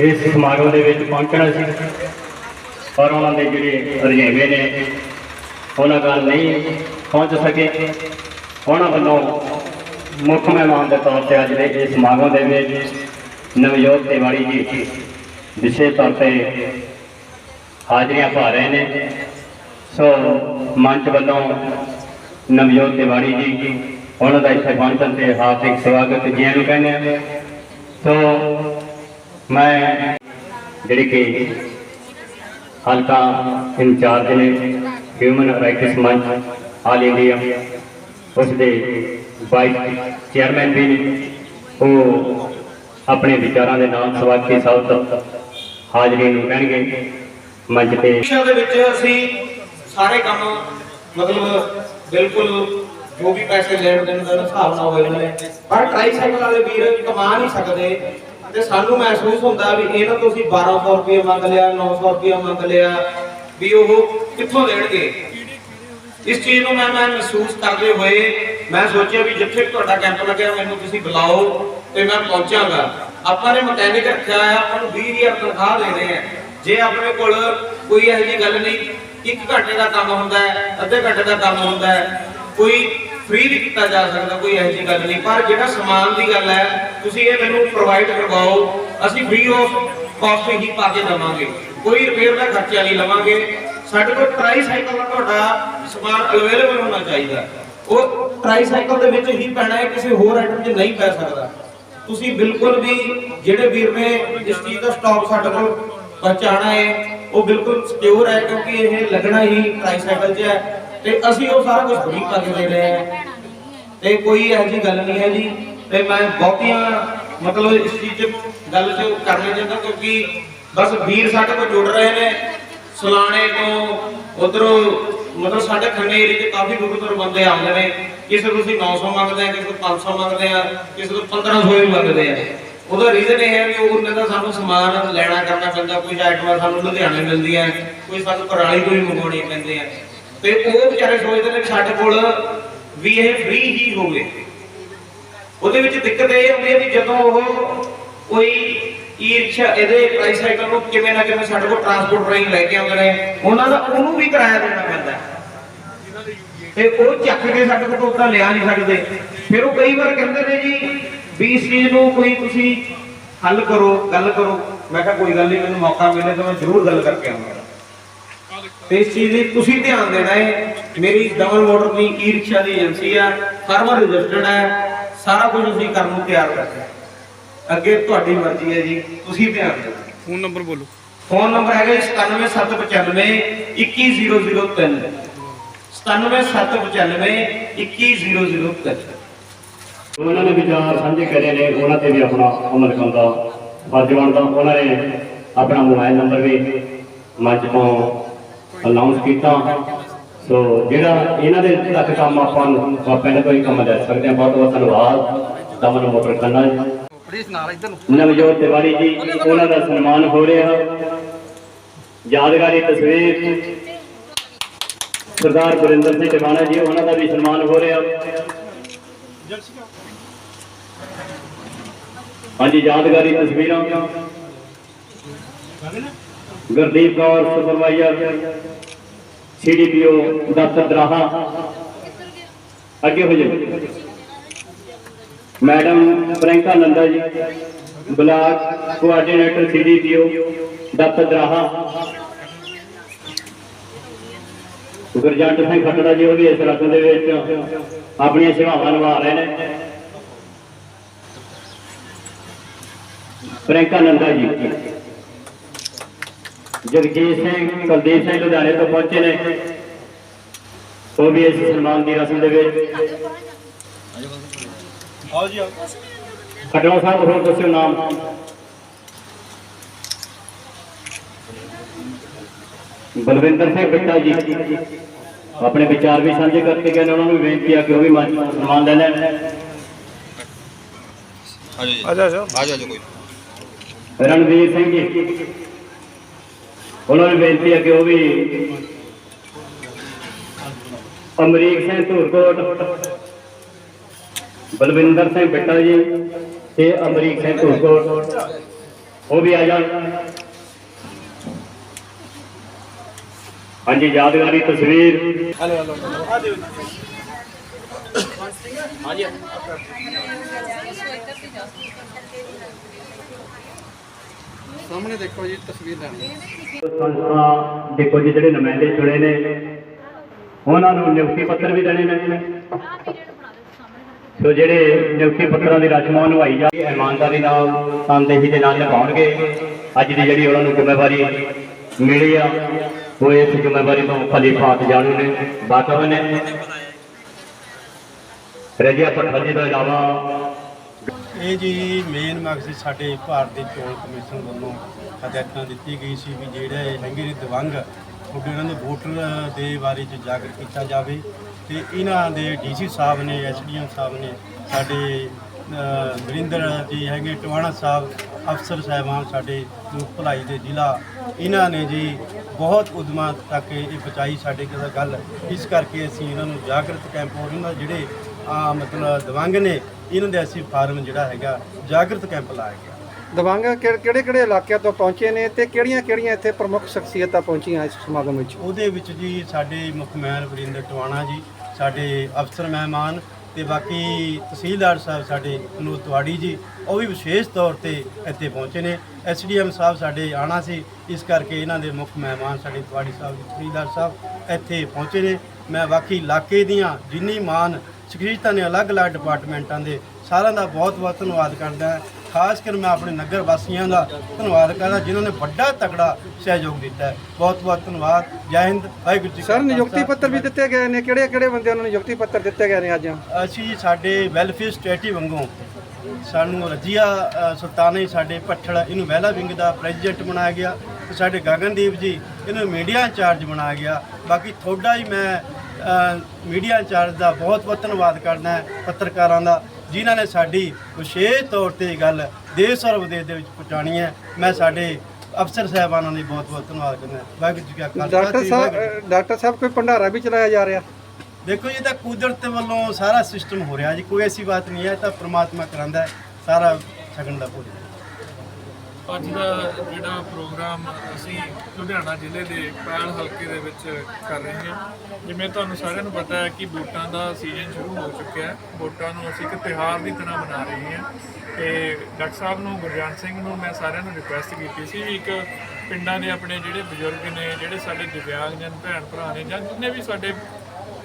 ਇਸ ਸਮਾਗਮ ਦੇ ਵਿੱਚ ਪਹੁੰਚਣਾ ਸੀ। ਪਰ ਉਹਨਾਂ ਦੇ ਜਿਹੜੇ ਰਜੇਵੇਂ ਨੇ, ਉਹਨਾਂ ਨਾਲ ਨਹੀਂ ਪਹੁੰਚ ਸਕੇ। ਉਹਨਾਂ ਵੱਲੋਂ ਮੁੱਖ ਮਹਿਮਾਨ ਦੇ ਤੌਰ ਤੇ ਅੱਜ ਦੇ ਇਸ ਸਮਾਗਮ ਦੇ ਵਿੱਚ ਨਵਜੋਤ ਤਿਵਾੜੀ ਜੀ, ਵਿਸ਼ੇਸ਼ ਤੌਰ ਤੇ ਹਾਜ਼ਰੀਆਂ ਭਰ ਰਹੇ ਨੇ। ਸੋ ਮੰਚ ਵੱਲੋਂ ਨਵਜੋਤ ਤਿਵਾੜੀ ਜੀ ਉਹਨਾਂ ਦਾ ਇੱਥੇ ਪਹੁੰਚਣ ਤੇ ਹਾਰਦਿਕ ਸਵਾਗਤ ਜੀ ਨੂੰ ਕਹਿੰਦੇ ਆ। ਸੋ ਮੈਂ ਜਿਹੜੇ ਕਿ ਹਲਕਾ ਇੰਚਾਰਜ ਨੇ ਹਿਊਮਨ ਰਾਈਟਸ ਮੰਚ ਆਲ ਇੰਡੀਆ ਉਸ ਦੇ ਵਾਈਸ ਚੇਅਰਮੈਨ ਵੀ ਨੇ। ਉਹ ਆਪਣੇ ਵਿਚਾਰਾਂ ਦੇ ਨਾਲ ਸਵਾਗਤੀ ਸ਼ਬਦ ਹਾਜ਼ਰੀ ਨੂੰ ਕਹਿਣਗੇ ਮੰਚ ਤੇ। ਦੇ ਵਿੱਚ ਅਸੀਂ ਸਾਰੇ ਕੰਮ ਮਤਲਬ ਬਿਲਕੁਲ ਜੋ ਵੀ ਪੈਸੇ ਲੈਣ ਦੇਣ ਦਾ ਹਿਸਾਬ ਨਾਲ ਹੋਏ ਨੇ। ਪਰ ਟ੍ਰਾਈਸਾਈਕਲ ਵਾਲੇ ਵੀਰ ਕਮਾ ਨਹੀਂ ਸਕਦੇ ਤੇ ਸਾਨੂੰ ਮਹਿਸੂਸ ਹੁੰਦਾ ਵੀ ਇਹਨਾਂ ਤੋਂ ਅਸੀਂ 1200 ਰੁਪਏ ਮੰਗ ਲਿਆ 900 ਰੁਪਏ ਮੰਗ ਲਿਆ, ਵੀ ਉਹ ਕਿੱਥੋਂ ਦੇਣਗੇ? ਇਸ ਚੀਜ਼ ਨੂੰ ਮੈਂ ਮੈਂ ਮਹਿਸੂਸ ਕਰਦੇ ਹੋਏ ਮੈਂ ਸੋਚਿਆ ਵੀ ਜਿੱਥੇ ਤੁਹਾਡਾ ਕੈਂਪ ਲੱਗਿਆ, ਮੈਨੂੰ ਤੁਸੀਂ ਬੁਲਾਓ ਤੇ ਮੈਂ ਪਹੁੰਚਾਂਗਾ। ਆਪਾਂ ਨੇ ਮਕੈਨਿਕ ਰੱਖਿਆ ਆ, ਆਪਾਂ ਨੂੰ 20000 ਤਨਖਾਹ ਦੇਣੇ ਆ। ਜੇ ਆਪਣੇ ਕੋਲ ਕੋਈ ਇਹੋ ਜਿਹੀ ਗੱਲ ਨਹੀਂ, ਇੱਕ ਘੰਟੇ ਦਾ ਕੰਮ ਹੁੰਦਾ ਹੈ, ਅੱਧੇ ਘੰਟੇ ਦਾ ਕੰਮ ਹੁੰਦਾ ਹੈ ਕੋਈ ਫ੍ਰੀ ਵੀ ਕੀਤਾ ਜਾ ਸਕਦਾ, ਕੋਈ ਇਹੋ ਜਿਹੀ ਗੱਲ ਨਹੀਂ। ਪਰ ਜਿਹੜਾ ਸਮਾਨ ਦੀ ਗੱਲ ਹੈ, ਤੁਸੀਂ ਇਹ ਮੈਨੂੰ ਪ੍ਰੋਵਾਈਡ ਕਰਵਾਓ, ਅਸੀਂ ਫ੍ਰੀ ਆਫ ਕਾਸਟ ਹੀ ਪਾ ਕੇ ਦੇਵਾਂਗੇ। ਕੋਈ ਰਿਪੇਅਰ ਦਾ ਖਰਚਾ ਨਹੀਂ ਲਵਾਂਗੇ। ਸਾਡੇ ਕੋਲ ਟ੍ਰਾਈਸਾਈਕਲ ਦਾ ਤੁਹਾਡਾ ਸਮਾਨ ਅਵੇਲੇਬਲ ਹੋਣਾ ਚਾਹੀਦਾ। ਉਹ ਟ੍ਰਾਈਸਾਈਕਲ ਦੇ ਵਿੱਚ ਹੀ ਪੈਣਾ ਹੈ, ਕਿਸੇ ਹੋਰ ਆਈਟਮ 'ਚ ਨਹੀਂ ਪੈ ਸਕਦਾ। ਤੁਸੀਂ ਬਿਲਕੁਲ ਵੀ ਜਿਹੜੇ ਵੀਰ ਨੇ ਇਸ ਚੀਜ਼ ਦਾ ਸਟਾਕ ਸਾਡੇ ਕੋਲ ਪਹੁੰਚਾਣਾ ਹੈ, ਉਹ ਬਿਲਕੁਲ ਸਿਕਿਉਰ ਹੈ, ਕਿਉਂਕਿ ਇਹ ਲੱਗਣਾ ਹੀ ਟ੍ਰਾਈਸਾਈਕਲ 'ਚ ਹੈ। ਤੇ ਅਸੀਂ ਉਹ ਸਾਰਾ ਕੁਝ ਫ੍ਰੀ ਕਰਕੇ ਦੇ ਰਹੇ ਹਾਂ। ਤੇ ਕੋਈ ਇਹੋ ਜਿਹੀ ਗੱਲ ਨਹੀਂ ਹੈ ਜੀ। ਤੇ ਮੈਂ ਬਹੁਤੀਆਂ ਮਤਲਬ ਇਸ ਚੀਜ਼ 'ਚ ਗੱਲ 'ਚ ਕਰਨੇ ਚਾਹੁੰਦਾ ਕਿਉਂਕਿ ਬਸ ਵੀਰ ਸਾਡੇ ਕੋਲ ਜੁੜ ਰਹੇ ਨੇ। ਸਲਾਣੇ ਤੋਂ ਉਧਰੋਂ ਮਤਲਬ ਸਾਡੇ ਖੰਨੇ ਏਰੀਏ 'ਚ ਕਾਫੀ ਦੂਰ ਦੂਰ ਬੰਦੇ ਆਉਂਦੇ ਨੇ। ਕਿਸੇ ਨੂੰ ਅਸੀਂ 900 ਮੰਗਦੇ ਆ ਕਿਸੇ ਤੋਂ 500 ਮੰਗਦੇ ਆ ਕਿਸੇ ਤੋਂ 1500 ਵੀ ਮੰਗਦੇ ਆ ਉਹਦਾ ਰੀਜ਼ਨ ਇਹ ਹੈ ਵੀ ਉਹਨਾਂ ਦਾ ਸਾਨੂੰ ਸਮਾਨ ਲੈਣਾ ਕਰਨਾ ਪੈਂਦਾ। ਕੁਝ ਆਈਟਮਾਂ ਸਾਨੂੰ ਲੁਧਿਆਣੇ ਮਿਲਦੀਆਂ ਕੋਈ ਸਾਨੂੰ ਪਰਾਲੀ ਤੋਂ ਵੀ ਮੰਗਵਾਉਣੀਆਂ ਹੈ ਤੇ ਉਹ ਵਿਚਾਰੇ ਸੋਚਦੇ ਨੇ ਸਾਡੇ ਕੋਲ ਵੀ ਇਹ ਫ੍ਰੀ ਹੀ ਹੋਵੇ। ਉਹਦੇ ਵਿੱਚ ਦਿੱਕਤ ਇਹ ਹੁੰਦੀ ਹੈ ਵੀ ਜਦੋਂ ਉਹ ਕੋਈ ਈ ਰਿਕਸ਼ਾ ਇਹਦੇ ਟ੍ਰਾਈਸਾਈਕਲ ਨੂੰ ਕਿਵੇਂ ਨਾ ਕਿਵੇਂ ਸਾਡੇ ਕੋਲ ਟਰਾਂਸਪੋਰਟ ਰਾਹੀਂ ਲੈ ਕੇ ਆਉਂਦੇ ਨੇ, ਉਹਨਾਂ ਦਾ ਉਹਨੂੰ ਵੀ ਕਿਰਾਇਆ ਦੇਣਾ ਪੈਂਦਾ। ਤੇ ਉਹ ਚੱਕ ਕੇ ਸਾਡੇ ਕੋਲ ਉਦਾਂ ਲਿਆ ਨਹੀਂ ਸਕਦੇ। ਫਿਰ ਉਹ ਕਈ ਵਾਰ ਕਹਿੰਦੇ ਨੇ ਜੀ ਵੀ ਇਸ ਚੀਜ਼ ਨੂੰ ਕੋਈ ਤੁਸੀਂ ਹੱਲ ਕਰੋ, ਗੱਲ ਕਰੋ। ਮੈਂ ਕਿਹਾ ਕੋਈ ਗੱਲ ਨਹੀਂ, ਮੈਨੂੰ ਮੌਕਾ ਮਿਲੇ ਤਾਂ ਮੈਂ ਜ਼ਰੂਰ ਗੱਲ ਕਰਕੇ ਆਵਾਂਗਾ ਤੇ ਇਸ ਚੀਜ਼ ਲਈ ਤੁਸੀਂ ਧਿਆਨ ਦੇਣਾ ਹੈ ਮੇਰੀ ਡਬਲ ਮੋਟਰ ਦੀ ਈ ਰਿਕਸ਼ਾ ਦੀ ਏਜੰਸੀ ਆ ਫਾਰਮਰ ਰਜਿਸਟਰਡ ਹੈ ਸਾਰਾ ਕੁਝ ਅਸੀਂ ਕਰਨ ਨੂੰ ਤਿਆਰ ਕਰਦੇ ਹਾਂ। ਅੱਗੇ ਤੁਹਾਡੀ ਮਰਜ਼ੀ ਹੈ ਜੀ ਤੁਸੀਂ ਧਿਆਨ ਦਿਓ ਫੋਨ ਨੰਬਰ ਬੋਲੋ। ਫੋਨ ਨੰਬਰ ਹੈਗਾ 97795 21003 97795 21003 ਉਹਨਾਂ ਨੇ ਵਿਚਾਰ ਸਾਂਝੇ ਕਰੇ ਨੇ ਉਹਨਾਂ ਤੇ ਵੀ ਆਪਣਾ ਅਮਲ ਕਰਨ ਦਾ ਫਰਜ਼ ਬਣਦਾ ਉਹਨਾਂ ਨੇ ਆਪਣਾ ਮੋਬਾਈਲ ਨੰਬਰ ਵੀ ਮੰਚ ਤੋਂ ਅਨਾਉਂਸ ਕੀਤਾ। ਸੋ ਜਿਹੜਾ ਇਹਨਾਂ ਦੇ ਤੱਕ ਕੰਮ ਆਪਾਂ ਨੂੰ ਆਪਾਂ ਪਿੰਡ ਤੋਂ ਹੀ ਕੰਮ ਲੈ ਸਕਦੇ ਹਾਂ। ਬਹੁਤ ਬਹੁਤ ਧੰਨਵਾਦ। ਦਮਨ ਮੋਟਰ ਖੰਨਾ ਨਵਜੋਤ ਤਿਵਾੜੀ ਜੀ, ਉਹਨਾਂ ਦਾ ਸਨਮਾਨ ਹੋ ਰਿਹਾ। ਯਾਦਗਾਰੀ ਤਸਵੀਰ। ਸਰਦਾਰ ਗੁਰਿੰਦਰ ਸਿੰਘ ਟਿਵਾਣਾ ਜੀ, ਉਹਨਾਂ ਦਾ ਵੀ ਸਨਮਾਨ ਹੋ ਰਿਹਾ। ਹਾਂਜੀ, ਯਾਦਗਾਰੀ ਤਸਵੀਰਾਂ। ਗੁਰਦੀਪ ਕੌਰ ਸੁਪਰਵਾਈਜ਼ਰ ਸੀਡੀਪੀਓ ਦਫ਼ਤਰ ਦਰਾਹਾ। ਅੱਗੇ ਹੋ ਜਾਓ। ਮੈਡਮ ਪ੍ਰਿੰਕਾ ਨੰਦਾ ਜੀ, ਬਲਾਕ ਕੋਆਰਡੀਨੇਟਰ ਸੀਡੀਪੀਓ ਦਫ਼ਤਰ ਦਰਾਹਾ। ਗੁਰਜੰਟ ਸਿੰਘ ਖੱਟੜਾ ਜੀ, ਉਹ ਵੀ ਇਸ ਰਕਮ ਦੇ ਵਿੱਚ ਆਪਣੀਆਂ ਸੇਵਾਵਾਂ ਨਿਭਾ ਰਹੇ ਨੇ। ਪ੍ਰਿੰਕਾ ਨੰਦਾ ਜੀ। ਜਗਜੀਤ ਸਿੰਘ ਕੁਲਦੀਪ ਸਿੰਘ ਲੁਧਿਆਣੇ ਤੋਂ ਪਹੁੰਚੇ ਨੇ। ਉਹ ਵੀ ਇਸ ਸਨਮਾਨ ਦੀ ਰਸਮ ਦੇ ਵਿੱਚ। ਖੱਟੜਾ ਸਾਹਿਬ ਹੋਰ ਦੱਸਿਓ ਨਾਮ। ਬਲਵਿੰਦਰ ਸਿੰਘ ਬਿੱਟਾ ਜੀ। ਆਪਣੇ ਵਿਚਾਰ ਵੀ ਸਾਂਝੇ ਕਰਕੇ ਗਏ ਨੇ ਉਹਨਾਂ ਨੂੰ ਵੀ ਬੇਨਤੀ ਆ ਕਿ ਉਹ ਵੀ ਤੋਂ ਸਨਮਾਨ ਲੈ ਲੈਣ ਆਜਾ। ਆਜਾ ਆਜਾ ਕੋਈ। ਰਣਵੀਰ ਸਿੰਘ ਜੀ। ਉਹਨਾਂ ਨੂੰ ਬੇਨਤੀ ਹੈ ਕਿ ਉਹ ਵੀ ਅਮਰੀਕ ਸਿੰਘ ਧੂਰਕੋਟ ਬਲਵਿੰਦਰ ਸਿੰਘ ਬਿੱਟਾ ਜੀ ਤੇ ਅਮਰੀਕ ਸਿੰਘ ਧੂਰਕੋਟ ਉਹ ਵੀ ਆ ਜਾਣ। ਹਾਂਜੀ ਯਾਦਗਾਰੀ ਤਸਵੀਰ। ਸਾਹਮਣੇ ਦੇਖੋ ਜੀ, ਤਸਵੀਰ ਲੈਣੀ ਸੰਸਥਾ ਦੇਖੋ ਜੀ ਜਿਹੜੇ ਨੁਮਾਇੰਦੇ ਚੁਣੇ ਨੇ, ਉਹਨਾਂ ਨੂੰ ਨਿਯੁਕਤੀ ਪੱਤਰ ਵੀ ਦੇਣੇ ਨੇ। ਸੋ ਜਿਹੜੇ ਨਿਯੁਕਤੀ ਪੱਤਰਾਂ ਦੀ ਰਸਮ ਨਿਭਾਈ ਜਾ ਇਮਾਨਦਾਰੀ ਨਾਲ ਤਨਦੇਹੀ ਦੇ ਨਾਲ ਨਿਭਾਉਣਗੇ। ਅੱਜ ਦੀ ਜਿਹੜੀ ਉਹਨਾਂ ਨੂੰ ਜ਼ਿੰਮੇਵਾਰੀ ਮਿਲੀ ਆ, ਉਹ ਇਸ ਜ਼ਿੰਮੇਵਾਰੀ ਤੋਂ ਭਲੀ ਭਾਂਤ ਜਾਣੂ ਨੇ ਵਾਕਫ ਨੇ। ਰਜਿਆ ਪੱਠਲ ਜੀ ਤੋਂ ਇਲਾਵਾ ਇਹ ਜੀ ਮੇਨ ਮਕਸਦ ਸਾਡੇ ਭਾਰਤੀ ਚੋਣ ਕਮਿਸ਼ਨ ਵੱਲੋਂ ਹਦਾਇਤਾਂ ਦਿੱਤੀ ਗਈ ਸੀ ਵੀ ਜਿਹੜੇ ਲੰਘੇ ਦੇ ਦਵੰਗ, ਤੁਹਾਡੇ ਉਹਨਾਂ ਦੇ ਵੋਟਰ ਦੇ ਬਾਰੇ ਚ ਜਾਗਰੂਕ ਕੀਤਾ ਜਾਵੇ ਤੇ ਇਹਨਾਂ ਦੇ ਡੀਸੀ ਸਾਹਿਬ ਨੇ, ਐਸਡੀਐਮ ਸਾਹਿਬ ਨੇ, ਸਾਡੇ ਵਰਿੰਦਰ ਜੀ ਹੈਗੇ, ਟਵਾਣਾ ਸਾਹਿਬ, ਅਫਸਰ ਸਾਹਿਬਾਨ ਸਾਡੇ ਭਲਾਈ ਦੇ ਜ਼ਿਲ੍ਹਾ, ਇਹਨਾਂ ਨੇ ਜੀ ਬਹੁਤ ਉਦਮਾਂ ਤੱਕ ਇਹ ਪਹੁੰਚਾਈ ਸਾਡੇ ਕੋਲ ਗੱਲ। ਇਸ ਕਰਕੇ ਅਸੀਂ ਇਹਨਾਂ ਨੂੰ ਜਾਗਰਤ ਕੈਂਪ ਔਰ ਇਹਨਾਂ ਦੇ ਜਿਹੜੇ ਆ ਮਤਲਬ ਦਵੰਗ ਨੇ ਇਹਨਾਂ ਦੇ ਅਸੀਂ ਫਾਰਮ ਜਿਹੜਾ ਹੈਗਾ ਜਾਗਰਤ ਕੈਂਪ ਲਾਇਆ ਗਿਆ। ਦਵਾਂਗ ਕਿਹੜੇ ਕਿਹੜੇ ਇਲਾਕਿਆਂ ਤੋਂ ਪਹੁੰਚੇ ਨੇ ਤੇ ਕਿਹੜੀਆਂ ਕਿਹੜੀਆਂ ਇੱਥੇ ਪ੍ਰਮੁੱਖ ਸ਼ਖਸੀਅਤਾਂ ਪਹੁੰਚੀਆਂ ਇਸ ਸਮਾਗਮ ਵਿੱਚ? ਉਹਦੇ ਵਿੱਚ ਜੀ ਸਾਡੇ ਮੁੱਖ ਮਹਿਮਾਨ ਵਰਿੰਦਰ ਟਵਾਣਾ ਜੀ ਸਾਡੇ ਅਫਸਰ ਮਹਿਮਾਨ ਤੇ ਬਾਕੀ ਤਹਿਸੀਲਦਾਰ ਸਾਹਿਬ ਸਾਡੇ ਨੂੰ ਤੁਹਾਡੀ ਜੀ ਉਹ ਵੀ ਵਿਸ਼ੇਸ਼ ਤੌਰ ਤੇ ਇੱਥੇ ਪਹੁੰਚੇ ਨੇ। ਐਸਡੀਐਮ ਸਾਹਿਬ ਸਾਡੇ ਆਣਾ ਸੀ ਇਸ ਕਰਕੇ ਇਹਨਾਂ ਦੇ ਮੁੱਖ ਮਹਿਮਾਨ ਸਾਡੇ ਤੁਹਾਡੀ ਸਾਹਿਬ ਤਹਿਸੀਲਦਾਰ ਸਾਹਿਬ ਇੱਥੇ ਪਹੁੰਚੇ ਨੇ। ਮੈਂ ਬਾਕੀ ਇਲਾਕੇ ਦੀਆਂ ਜਿੰਨੀ ਮਾਨ ਸ਼ਖਸੀਅਤਾਂ ਨੇ ਅਲੱਗ-ਅਲੱਗ ਡਿਪਾਰਟਮੈਂਟਾਂ ਦੇ ਸਾਰਿਆਂ ਦਾ ਬਹੁਤ-ਬਹੁਤ ਧੰਨਵਾਦ ਕਰਦਾ ਖਾਸ ਕਰ ਮੈਂ ਆਪਣੇ ਨਗਰ ਵਾਸੀਆਂ ਦਾ ਧੰਨਵਾਦ ਕਰਦਾ ਜਿਨ੍ਹਾਂ ਨੇ ਵੱਡਾ ਤਕੜਾ ਸਹਿਯੋਗ ਦਿੱਤਾ ਹੈ। ਬਹੁਤ ਬਹੁਤ ਧੰਨਵਾਦ। ਜੈ ਹਿੰਦ ਵਾਹਿਗੁਰੂ ਜੀ ਸਰ ਨਿਯੁਕਤੀ। ਪੱਤਰ ਵੀ ਦਿੱਤੇ ਗਏ ਨੇ। ਕਿਹੜੇ ਕਿਹੜੇ ਬੰਦਿਆਂ ਨੂੰ ਨਿਯੁਕਤੀ ਪੱਤਰ ਦਿੱਤੇ ਗਏ ਨੇ ਅੱਜ? ਅਸੀਂ ਸਾਡੇ ਵੈਲਫੇਅਰ ਸਟੇਟੀ ਵਾਂਗੂ ਸਾਨੂੰ ਰਜੀਆ ਸੁਲਤਾਨੇ ਸਾਡੇ ਪੱਠੜ ਇਹਨੂੰ ਵਹਿਲਾ ਵਿੰਗ ਦਾ ਪ੍ਰੈਜ਼ੀਡੈਂਟ ਬਣਾਇਆ ਗਿਆ। ਤੇ ਸਾਡੇ ਗਗਨਦੀਪ ਜੀ ਇਹਨੂੰ ਮੀਡੀਆ ਇੰਚਾਰਜ ਬਣਾਇਆ ਗਿਆ। ਬਾਕੀ ਤੁਹਾਡਾ ਹੀ ਮੈਂ ਮੀਡੀਆ ਇੰਚਾਰਜ ਦਾ ਬਹੁਤ ਬਹੁਤ ਧੰਨਵਾਦ ਕਰਦਾ ਪੱਤਰਕਾਰਾਂ ਦਾ ਜਿਨ੍ਹਾਂ ਨੇ ਸਾਡੀ ਵਿਸ਼ੇਸ਼ ਤੌਰ ਤੇ ਗੱਲ ਦੇਸ਼ ਔਰ ਵਿਦੇਸ਼ ਦੇ ਵਿੱਚ ਪਹੁੰਚਾਣੀ ਹੈ। ਮੈਂ ਸਾਡੇ ਅਫਸਰ ਸਾਹਿਬਾਨਾਂ ਦੀ ਬਹੁਤ ਬਹੁਤ ਧੰਨਵਾਦ ਕਰਦਾ ਹਾਂ। ਵਾਹਿਗੁਰੂ ਜੀ ਕਾ ਖਾਲਸਾ ਡਾਕਟਰ ਸਾਹਿਬ ਡਾਕਟਰ ਸਾਹਿਬ ਕੋਈ ਭੰਡਾਰਾ ਵੀ ਚਲਾਇਆ ਜਾ ਰਿਹਾ? ਦੇਖੋ ਜੀ ਤਾਂ ਕੁਦਰਤ ਵੱਲੋਂ ਸਾਰਾ ਸਿਸਟਮ ਹੋ ਰਿਹਾ ਜੀ ਕੋਈ ਐਸੀ ਬਾਤ ਨਹੀਂ ਹੈ ਤਾਂ ਪ੍ਰਮਾਤਮਾ ਕਰਾਂਦਾ ਹੈ ਸਾਰਾ ਛਕਣ ਦਾ ਭੋਜਨ ਅੱਜ ਦਾ ਜਿਹੜਾ ਪ੍ਰੋਗਰਾਮ ਅਸੀਂ ਲੁਧਿਆਣਾ ਜ਼ਿਲ੍ਹੇ ਦੇ ਪੈਲ ਹਲਕੇ ਦੇ ਵਿੱਚ ਕਰ ਰਹੇ ਹਾਂ। ਜਿਵੇਂ ਤੁਹਾਨੂੰ ਸਾਰਿਆਂ ਨੂੰ ਪਤਾ ਹੈ ਕਿ ਵੋਟਾਂ ਦਾ ਸੀਜ਼ਨ ਸ਼ੁਰੂ ਹੋ ਚੁੱਕਿਆ ਹੈ। ਵੋਟਾਂ ਨੂੰ ਅਸੀਂ ਇੱਕ ਤਿਉਹਾਰ ਦੀ ਤਰ੍ਹਾਂ ਮਨਾ ਰਹੇ ਹਾਂ। ਤੇ ਡਾਕਟਰ ਸਾਹਿਬ ਨੂੰ ਗੁਰਜਾਨ ਸਿੰਘ ਨੂੰ ਮੈਂ ਸਾਰਿਆਂ ਨੂੰ ਰਿਕੁਐਸਟ ਕੀਤੀ ਸੀ ਵੀ ਇੱਕ ਪਿੰਡਾਂ ਦੇ ਆਪਣੇ ਜਿਹੜੇ ਬਜ਼ੁਰਗ ਨੇ, ਜਿਹੜੇ ਸਾਡੇ ਦਿਵਿਆਂਗਜਨ ਭੈਣ ਭਰਾ ਨੇ ਜਾਂ ਜਿੰਨੇ ਵੀ ਸਾਡੇ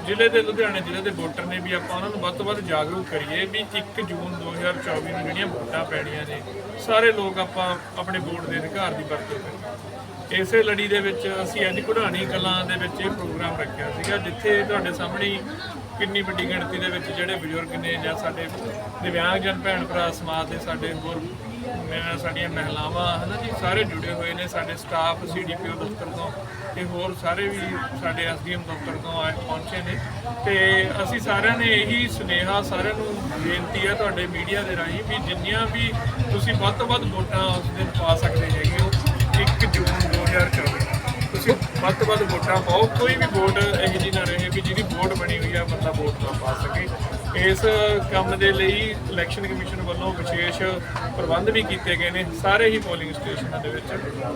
ਜ਼ਿਲ੍ਹੇ ਦੇ ਲੁਧਿਆਣੇ ਜ਼ਿਲ੍ਹੇ ਦੇ ਵੋਟਰ ਨੇ ਵੀ ਆਪਾਂ ਉਹਨਾਂ ਨੂੰ ਵੱਧ ਤੋਂ ਵੱਧ ਜਾਗਰੂਕ ਕਰੀਏ ਵੀ 1 ਜੂਨ 2024 ਨੂੰ ਜਿਹੜੀਆਂ ਵੋਟਾਂ ਪੈਣੀਆਂ ਨੇ, ਸਾਰੇ ਲੋਕ ਆਪਾਂ ਆਪਣੇ ਵੋਟ ਦੇ ਅਧਿਕਾਰ ਦੀ ਵਰਤੋਂ ਕਰੀਏ। ਇਸੇ ਲੜੀ ਦੇ ਵਿੱਚ ਅਸੀਂ ਅੱਜ ਘੁੜਾਣੀ ਕਲਾਂ ਦੇ ਵਿੱਚ ਇਹ ਪ੍ਰੋਗਰਾਮ ਰੱਖਿਆ ਸੀਗਾ, ਜਿੱਥੇ ਤੁਹਾਡੇ ਸਾਹਮਣੇ ਹੀ ਕਿੰਨੀ ਵੱਡੀ ਗਿਣਤੀ ਦੇ ਵਿੱਚ ਜਿਹੜੇ ਬਜ਼ੁਰਗ ਨੇ ਜਾਂ ਸਾਡੇ ਦਿਵਿਆਂਗਜਨ ਭੈਣ ਭਰਾ ਸਮਾਜ ਦੇ ਸਾਡੇ ਹੋਰ ਸਾਡੀਆਂ ਮਹਿਲਾਵਾਂ, ਹਨਾ ਜੀ, ਸਾਰੇ ਜੁੜੇ ਹੋਏ ਨੇ, ਸਾਡੇ ਸਟਾਫ, ਸੀਡੀਪੀਓ, ਦਫ਼ਤਰ ਤੋਂ। ਤੇ ਹੋਰ ਸਾਰੇ ਵੀ ਸਾਡੇ ਐਸਡੀਐਮ ਦਫ਼ਤਰ ਤੋਂ ਆਏ, ਪਹੁੰਚੇ ਨੇ। ਤੇ ਅਸੀਂ ਸਾਰਿਆਂ ਨੇ ਇਹੀ ਸੁਨੇਹਾ, ਸਾਰਿਆਂ ਨੂੰ ਬੇਨਤੀ ਹੈ ਤੁਹਾਡੇ ਮੀਡੀਆ ਦੇ ਰਾਹੀਂ ਵੀ ਜਿੰਨੀਆਂ ਵੀ ਤੁਸੀਂ ਵੱਧ ਤੋਂ ਵੱਧ ਵੋਟਾਂ ਉਸ ਦਿਨ ਪਾ ਸਕਦੇ ਹੈਗੇ ਹੋ 1 ਜੂਨ 2024 ਤੁਸੀਂ ਵੱਧ ਤੋਂ ਵੱਧ ਵੋਟਾਂ ਪਾਓ, ਕੋਈ ਵੀ ਵੋਟ ਇਹੋ ਜਿਹੀ ਨਾ ਰਹੇ ਵੀ ਜਿਹਦੀ ਵੋਟ ਬਣੀ ਹੋਈ ਆ ਬੰਦਾ ਵੋਟ ਨਾ ਪਾ ਸਕੇ। ਇਸ ਕੰਮ ਦੇ ਲਈ ਇਲੈਕਸ਼ਨ ਕਮਿਸ਼ਨ ਵੱਲੋਂ ਵਿਸ਼ੇਸ਼ ਪ੍ਰਬੰਧ ਵੀ ਕੀਤੇ ਗਏ ਨੇ, ਸਾਰੇ ਹੀ ਪੋਲਿੰਗ ਸਟੇਸ਼ਨਾਂ ਦੇ ਵਿੱਚ।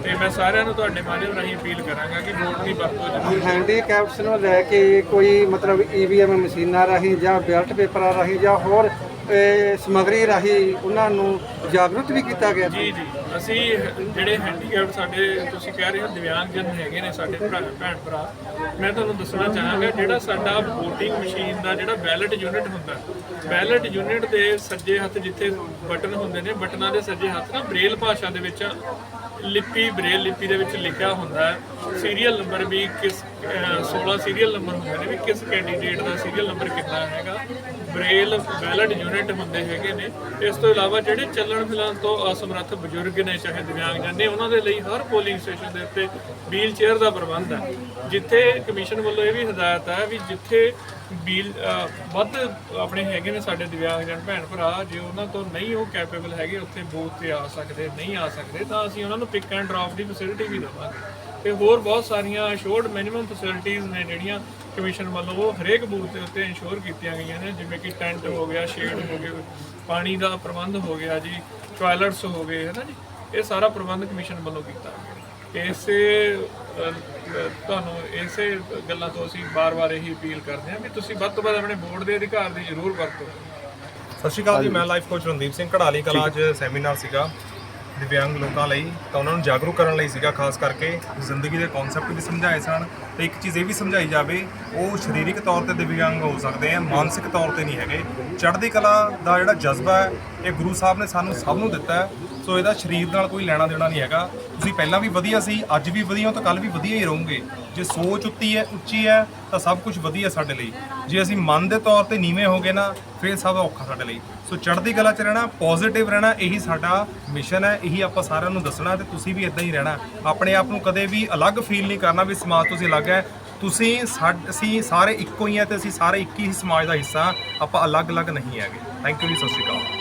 ਤੇ ਮੈਂ ਸਾਰਿਆਂ ਨੂੰ ਤੁਹਾਡੇ ਮਾਧਿਅਮ ਰਾਹੀਂ ਅਪੀਲ ਕਰਾਂਗਾ ਕਿ ਵੋਟ ਦੀ ਵਰਤੋਂ ਜ਼ਰੂਰ ਹੈਂਡੀਕੈਪਸ ਨੂੰ ਲੈ ਕੇ ਕੋਈ ਮਤਲਬ ਈਵੀਐਮ ਮਸ਼ੀਨਾਂ ਰਾਹੀਂ ਜਾਂ ਬੈਲਟ ਪੇਪਰਾਂ ਰਾਹੀਂ ਜਾਂ ਹੋਰ ਅਹ, ਸਮੱਗਰੀ ਰਾਹੀਂ ਉਹਨਾਂ ਨੂੰ ਜਾਗਰੂਕ ਵੀ ਕੀਤਾ ਗਿਆ ਜੀ ਜੀ। ਅਸੀਂ ਜਿਹੜੇ ਹੈਂਡੀਕੈਪ ਸਾਡੇ ਤੁਸੀਂ ਕਹਿ ਰਹੇ ਹੋ ਦਿਵਿਆਂਗਜਨ ਹੈਗੇ ਨੇ ਸਾਡੇ ਭਰਾ ਭੈਣ ਭਰਾ। ਮੈਂ ਤੁਹਾਨੂੰ ਦੱਸਣਾ ਚਾਹਾਂਗਾ ਜਿਹੜਾ ਸਾਡਾ VOTING ਮਸ਼ੀਨ ਦਾ ਜਿਹੜਾ ਬੈਲਟ ਯੂਨਿਟ ਹੁੰਦਾ ਬੈਲਟ ਯੂਨਿਟ ਦੇ ਸੱਜੇ ਹੱਥ ਜਿੱਥੇ ਬਟਨ ਹੁੰਦੇ ਨੇ ਬਟਨਾਂ ਦੇ ਸੱਜੇ ਹੱਥ ਨਾ ਬ੍ਰੇਲ ਭਾਸ਼ਾ ਦੇ ਵਿੱਚ ਲਿਪੀ ਬ੍ਰੇਲ ਲਿਪੀ ਦੇ ਵਿੱਚ ਲਿਖਿਆ ਹੁੰਦਾ ਹੈ। ਸੀਰੀਅਲ ਨੰਬਰ ਵੀ ਕਿਸ ਅਹ 16 ਸੀਰੀਅਲ ਨੰਬਰ ਹੁੰਦੇ ਨੇ ਵੀ ਕਿਸ ਕੈਂਡੀਡੇਟ ਦਾ ਸੀਰੀਅਲ ਨੰਬਰ ਕਿੰਨਾ ਹੈਗਾ। ਬ੍ਰੇਲ ਬੈਲਟ ਯੂਨਿਟ ਹੁੰਦੇ ਹੈਗੇ ਨੇ। ਇਸ ਤੋਂ ਇਲਾਵਾ ਜਿਹੜੇ ਚੱਲਣ ਫਿਲਣ ਤੋਂ ਅਸਮਰੱਥ ਬਜ਼ੁਰਗ ਨੇ ਚਾਹੇ ਦਿਵਿਆਂਗਜਨ ਨੇ ਉਹਨਾਂ ਦੇ ਲਈ ਹਰ ਪੋਲਿੰਗ ਸਟੇਸ਼ਨ ਦੇ ਉੱਤੇ ਵੀਲ ਚੇਅਰ ਦਾ ਪ੍ਰਬੰਧ ਹੈ। ਜਿੱਥੇ ਕਮਿਸ਼ਨ ਵੱਲੋਂ ਇਹ ਵੀ ਹਦਾਇਤ ਹੈ ਵੀ ਜਿੱਥੇ ਵੀਲ ਅਹ, ਵੱਧ ਆਪਣੇ ਹੈਗੇ ਨੇ ਸਾਡੇ ਦਿਵਿਆਂਗਜਨ ਭੈਣ ਭਰਾ ਜੇ ਉਹਨਾਂ ਤੋਂ ਨਹੀਂ ਉਹ ਕੈਪੇਬਲ ਹੈਗੇ ਉੱਥੇ ਬੂਥ ਤੇ ਆ ਸਕਦੇ ਨਹੀਂ ਆ ਸਕਦੇ ਤਾਂ ਅਸੀਂ ਉਹਨਾਂ ਨੂੰ ਪਿਕ ਐਂਡ ਡ੍ਰੌਪ ਦੀ ਫੈਸਿਲਿਟੀ ਵੀ ਦੇਵਾਂਗੇ। ਤੇ ਹੋਰ ਬਹੁਤ ਸਾਰੀਆਂ ਅਸ਼ੋਰਡ ਮਿਨੀਮਮ ਫੈਸਿਲਿਟੀਆਂ ਨੇ ਜਿਹੜੀਆਂ ਕਮਿਸ਼ਨ ਵੱਲੋਂ ਉਹ ਹਰੇਕ ਬੂਥ ਦੇ ਉੱਤੇ ਇੰਸ਼ੋਰ ਕੀਤੀਆਂ ਗਈਆਂ ਨੇ ਜਿਵੇਂ ਕਿ ਟੈਂਟ ਹੋ ਗਿਆ ਸ਼ੇਡ ਹੋ ਗਏ ਪਾਣੀ ਦਾ ਪ੍ਰਬੰਧ ਹੋ ਗਿਆ ਜੀ ਟਾਇਲਟਸ ਹੋ ਗਏ ਹੈ ਨਾ ਜੀ ਇਹ ਸਾਰਾ ਪ੍ਰਬੰਧ ਕਮਿਸ਼ਨ ਵੱਲੋਂ ਕੀਤਾ ਗਿਆ। ਇਸੇ ਤੁਹਾਨੂੰ ਇਸੇ ਗੱਲਾਂ ਤੋਂ ਅਸੀਂ ਬਾਰ-ਬਾਰ ਇਹੀ ਅਪੀਲ ਕਰਦੇ ਹਾਂ ਵੀ ਤੁਸੀਂ ਵੱਧ ਤੋਂ ਵੱਧ ਆਪਣੇ ਵੋਟ ਦੇ ਅਧਿਕਾਰ ਦੀ ਜ਼ਰੂਰ ਵਰਤੋ ਸਤਿ ਸ਼੍ਰੀ ਅਕਾਲ ਜੀ ਮੈਂ ਲਾਈਫ ਕੋਚ ਰਣਦੀਪ ਸਿੰਘ ਕਢਾਲੀ ਕਲਾਂ 'ਚ ਸੈਮੀਨਾਰ ਸੀਗਾ। ਦਿਵਿਆਂਗ ਲੋਕਾਂ ਲਈ ਤਾਂ ਉਹਨਾਂ ਨੂੰ ਜਾਗਰੂਕ ਕਰਨ ਲਈ ਸੀਗਾ, ਖਾਸ ਕਰਕੇ ਜ਼ਿੰਦਗੀ ਦੇ ਕਨਸੈਪਟ ਵੀ ਸਮਝਾਏ ਸਨ ਤੇ ਇੱਕ ਚੀਜ਼ ਇਹ ਵੀ ਸਮਝਾਈ ਜਾਵੇ, ਉਹ ਸਰੀਰਕ ਤੌਰ ਤੇ ਦਿਵਿਆਂਗ ਹੋ ਸਕਦੇ ਆ, ਮਾਨਸਿਕ ਤੌਰ ਤੇ ਨਹੀਂ ਹੈਗੇ। ਚੜ੍ਹਦੀ ਕਲਾ ਦਾ ਜਿਹੜਾ ਜਜ਼ਬਾ ਹੈ ਇਹ ਗੁਰੂ ਸਾਹਿਬ ਨੇ ਸਾਨੂੰ ਸਭ ਨੂੰ ਦਿੱਤਾ ਹੈ। ਸੋ ਇਹਦਾ ਸਰੀਰ ਨਾਲ ਕੋਈ ਲੈਣਾ ਦੇਣਾ ਨਹੀਂ ਹੈਗਾ। ਤੁਸੀਂ ਪਹਿਲਾਂ ਵੀ ਵਧੀਆ ਸੀ, ਅੱਜ ਵੀ ਵਧੀਆ ਹੋ ਤਾਂ ਕੱਲ ਵੀ ਵਧੀਆ ਹੀ ਰਹੋਗੇ। ਜੇ ਸੋਚ ਉੱਤੀ ਹੈ, ਉੱਚੀ ਹੈ, ਤਾਂ ਸਭ ਕੁਝ ਵਧੀਆ ਸਾਡੇ ਲਈ। ਜੇ ਅਸੀਂ ਮਨ ਦੇ ਤੌਰ ਤੇ ਨੀਵੇਂ ਹੋ ਗਏ ਨਾ, ਫਿਰ ਸਭ ਔਖਾ ਸਾਡੇ ਲਈ। ਸੋ ਚੜ੍ਹਦੀ ਕਲਾ 'ਚ ਰਹਿਣਾ ਪੋਜ਼ਿਟਿਵ ਰਹਿਣਾ, ਇਹੀ ਸਾਡਾ ਮਿਸ਼ਨ ਹੈ। ਇਹੀ ਆਪਾਂ ਸਾਰਿਆਂ ਨੂੰ ਦੱਸਣਾ ਤੇ ਤੁਸੀਂ ਵੀ ਇਦਾਂ ਹੀ ਰਹਿਣਾ। ਆਪਣੇ ਆਪ ਨੂੰ ਕਦੇ ਵੀ ਅਲੱਗ ਫੀਲ ਨਹੀਂ ਕਰਨਾ ਵੀ ਸਮਾਜ ਤੋਂ ਅਸੀਂ ਅਲੱਗ ਹੈ। ਤੁਸੀਂ ਸਾਡ- ਅਸੀਂ ਸਾਰੇ ਇੱਕੋ ਹੀ ਹੈ ਤੇ ਅਸੀਂ ਸਾਰੇ ਇੱਕ ਹੀ ਸਮਾਜ ਦਾ ਹਿੱਸਾ। ਆਪਾਂ ਅਲੱਗ-ਅਲੱਗ ਨਹੀਂ ਹੈਗੇ। ਥੈਂਕ ਯੂ ਜੀ, ਸਤਿ ਸ਼੍ਰੀ ਅਕਾਲ।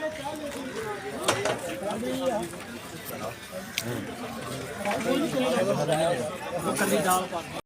ਆਉਨੇ ਆ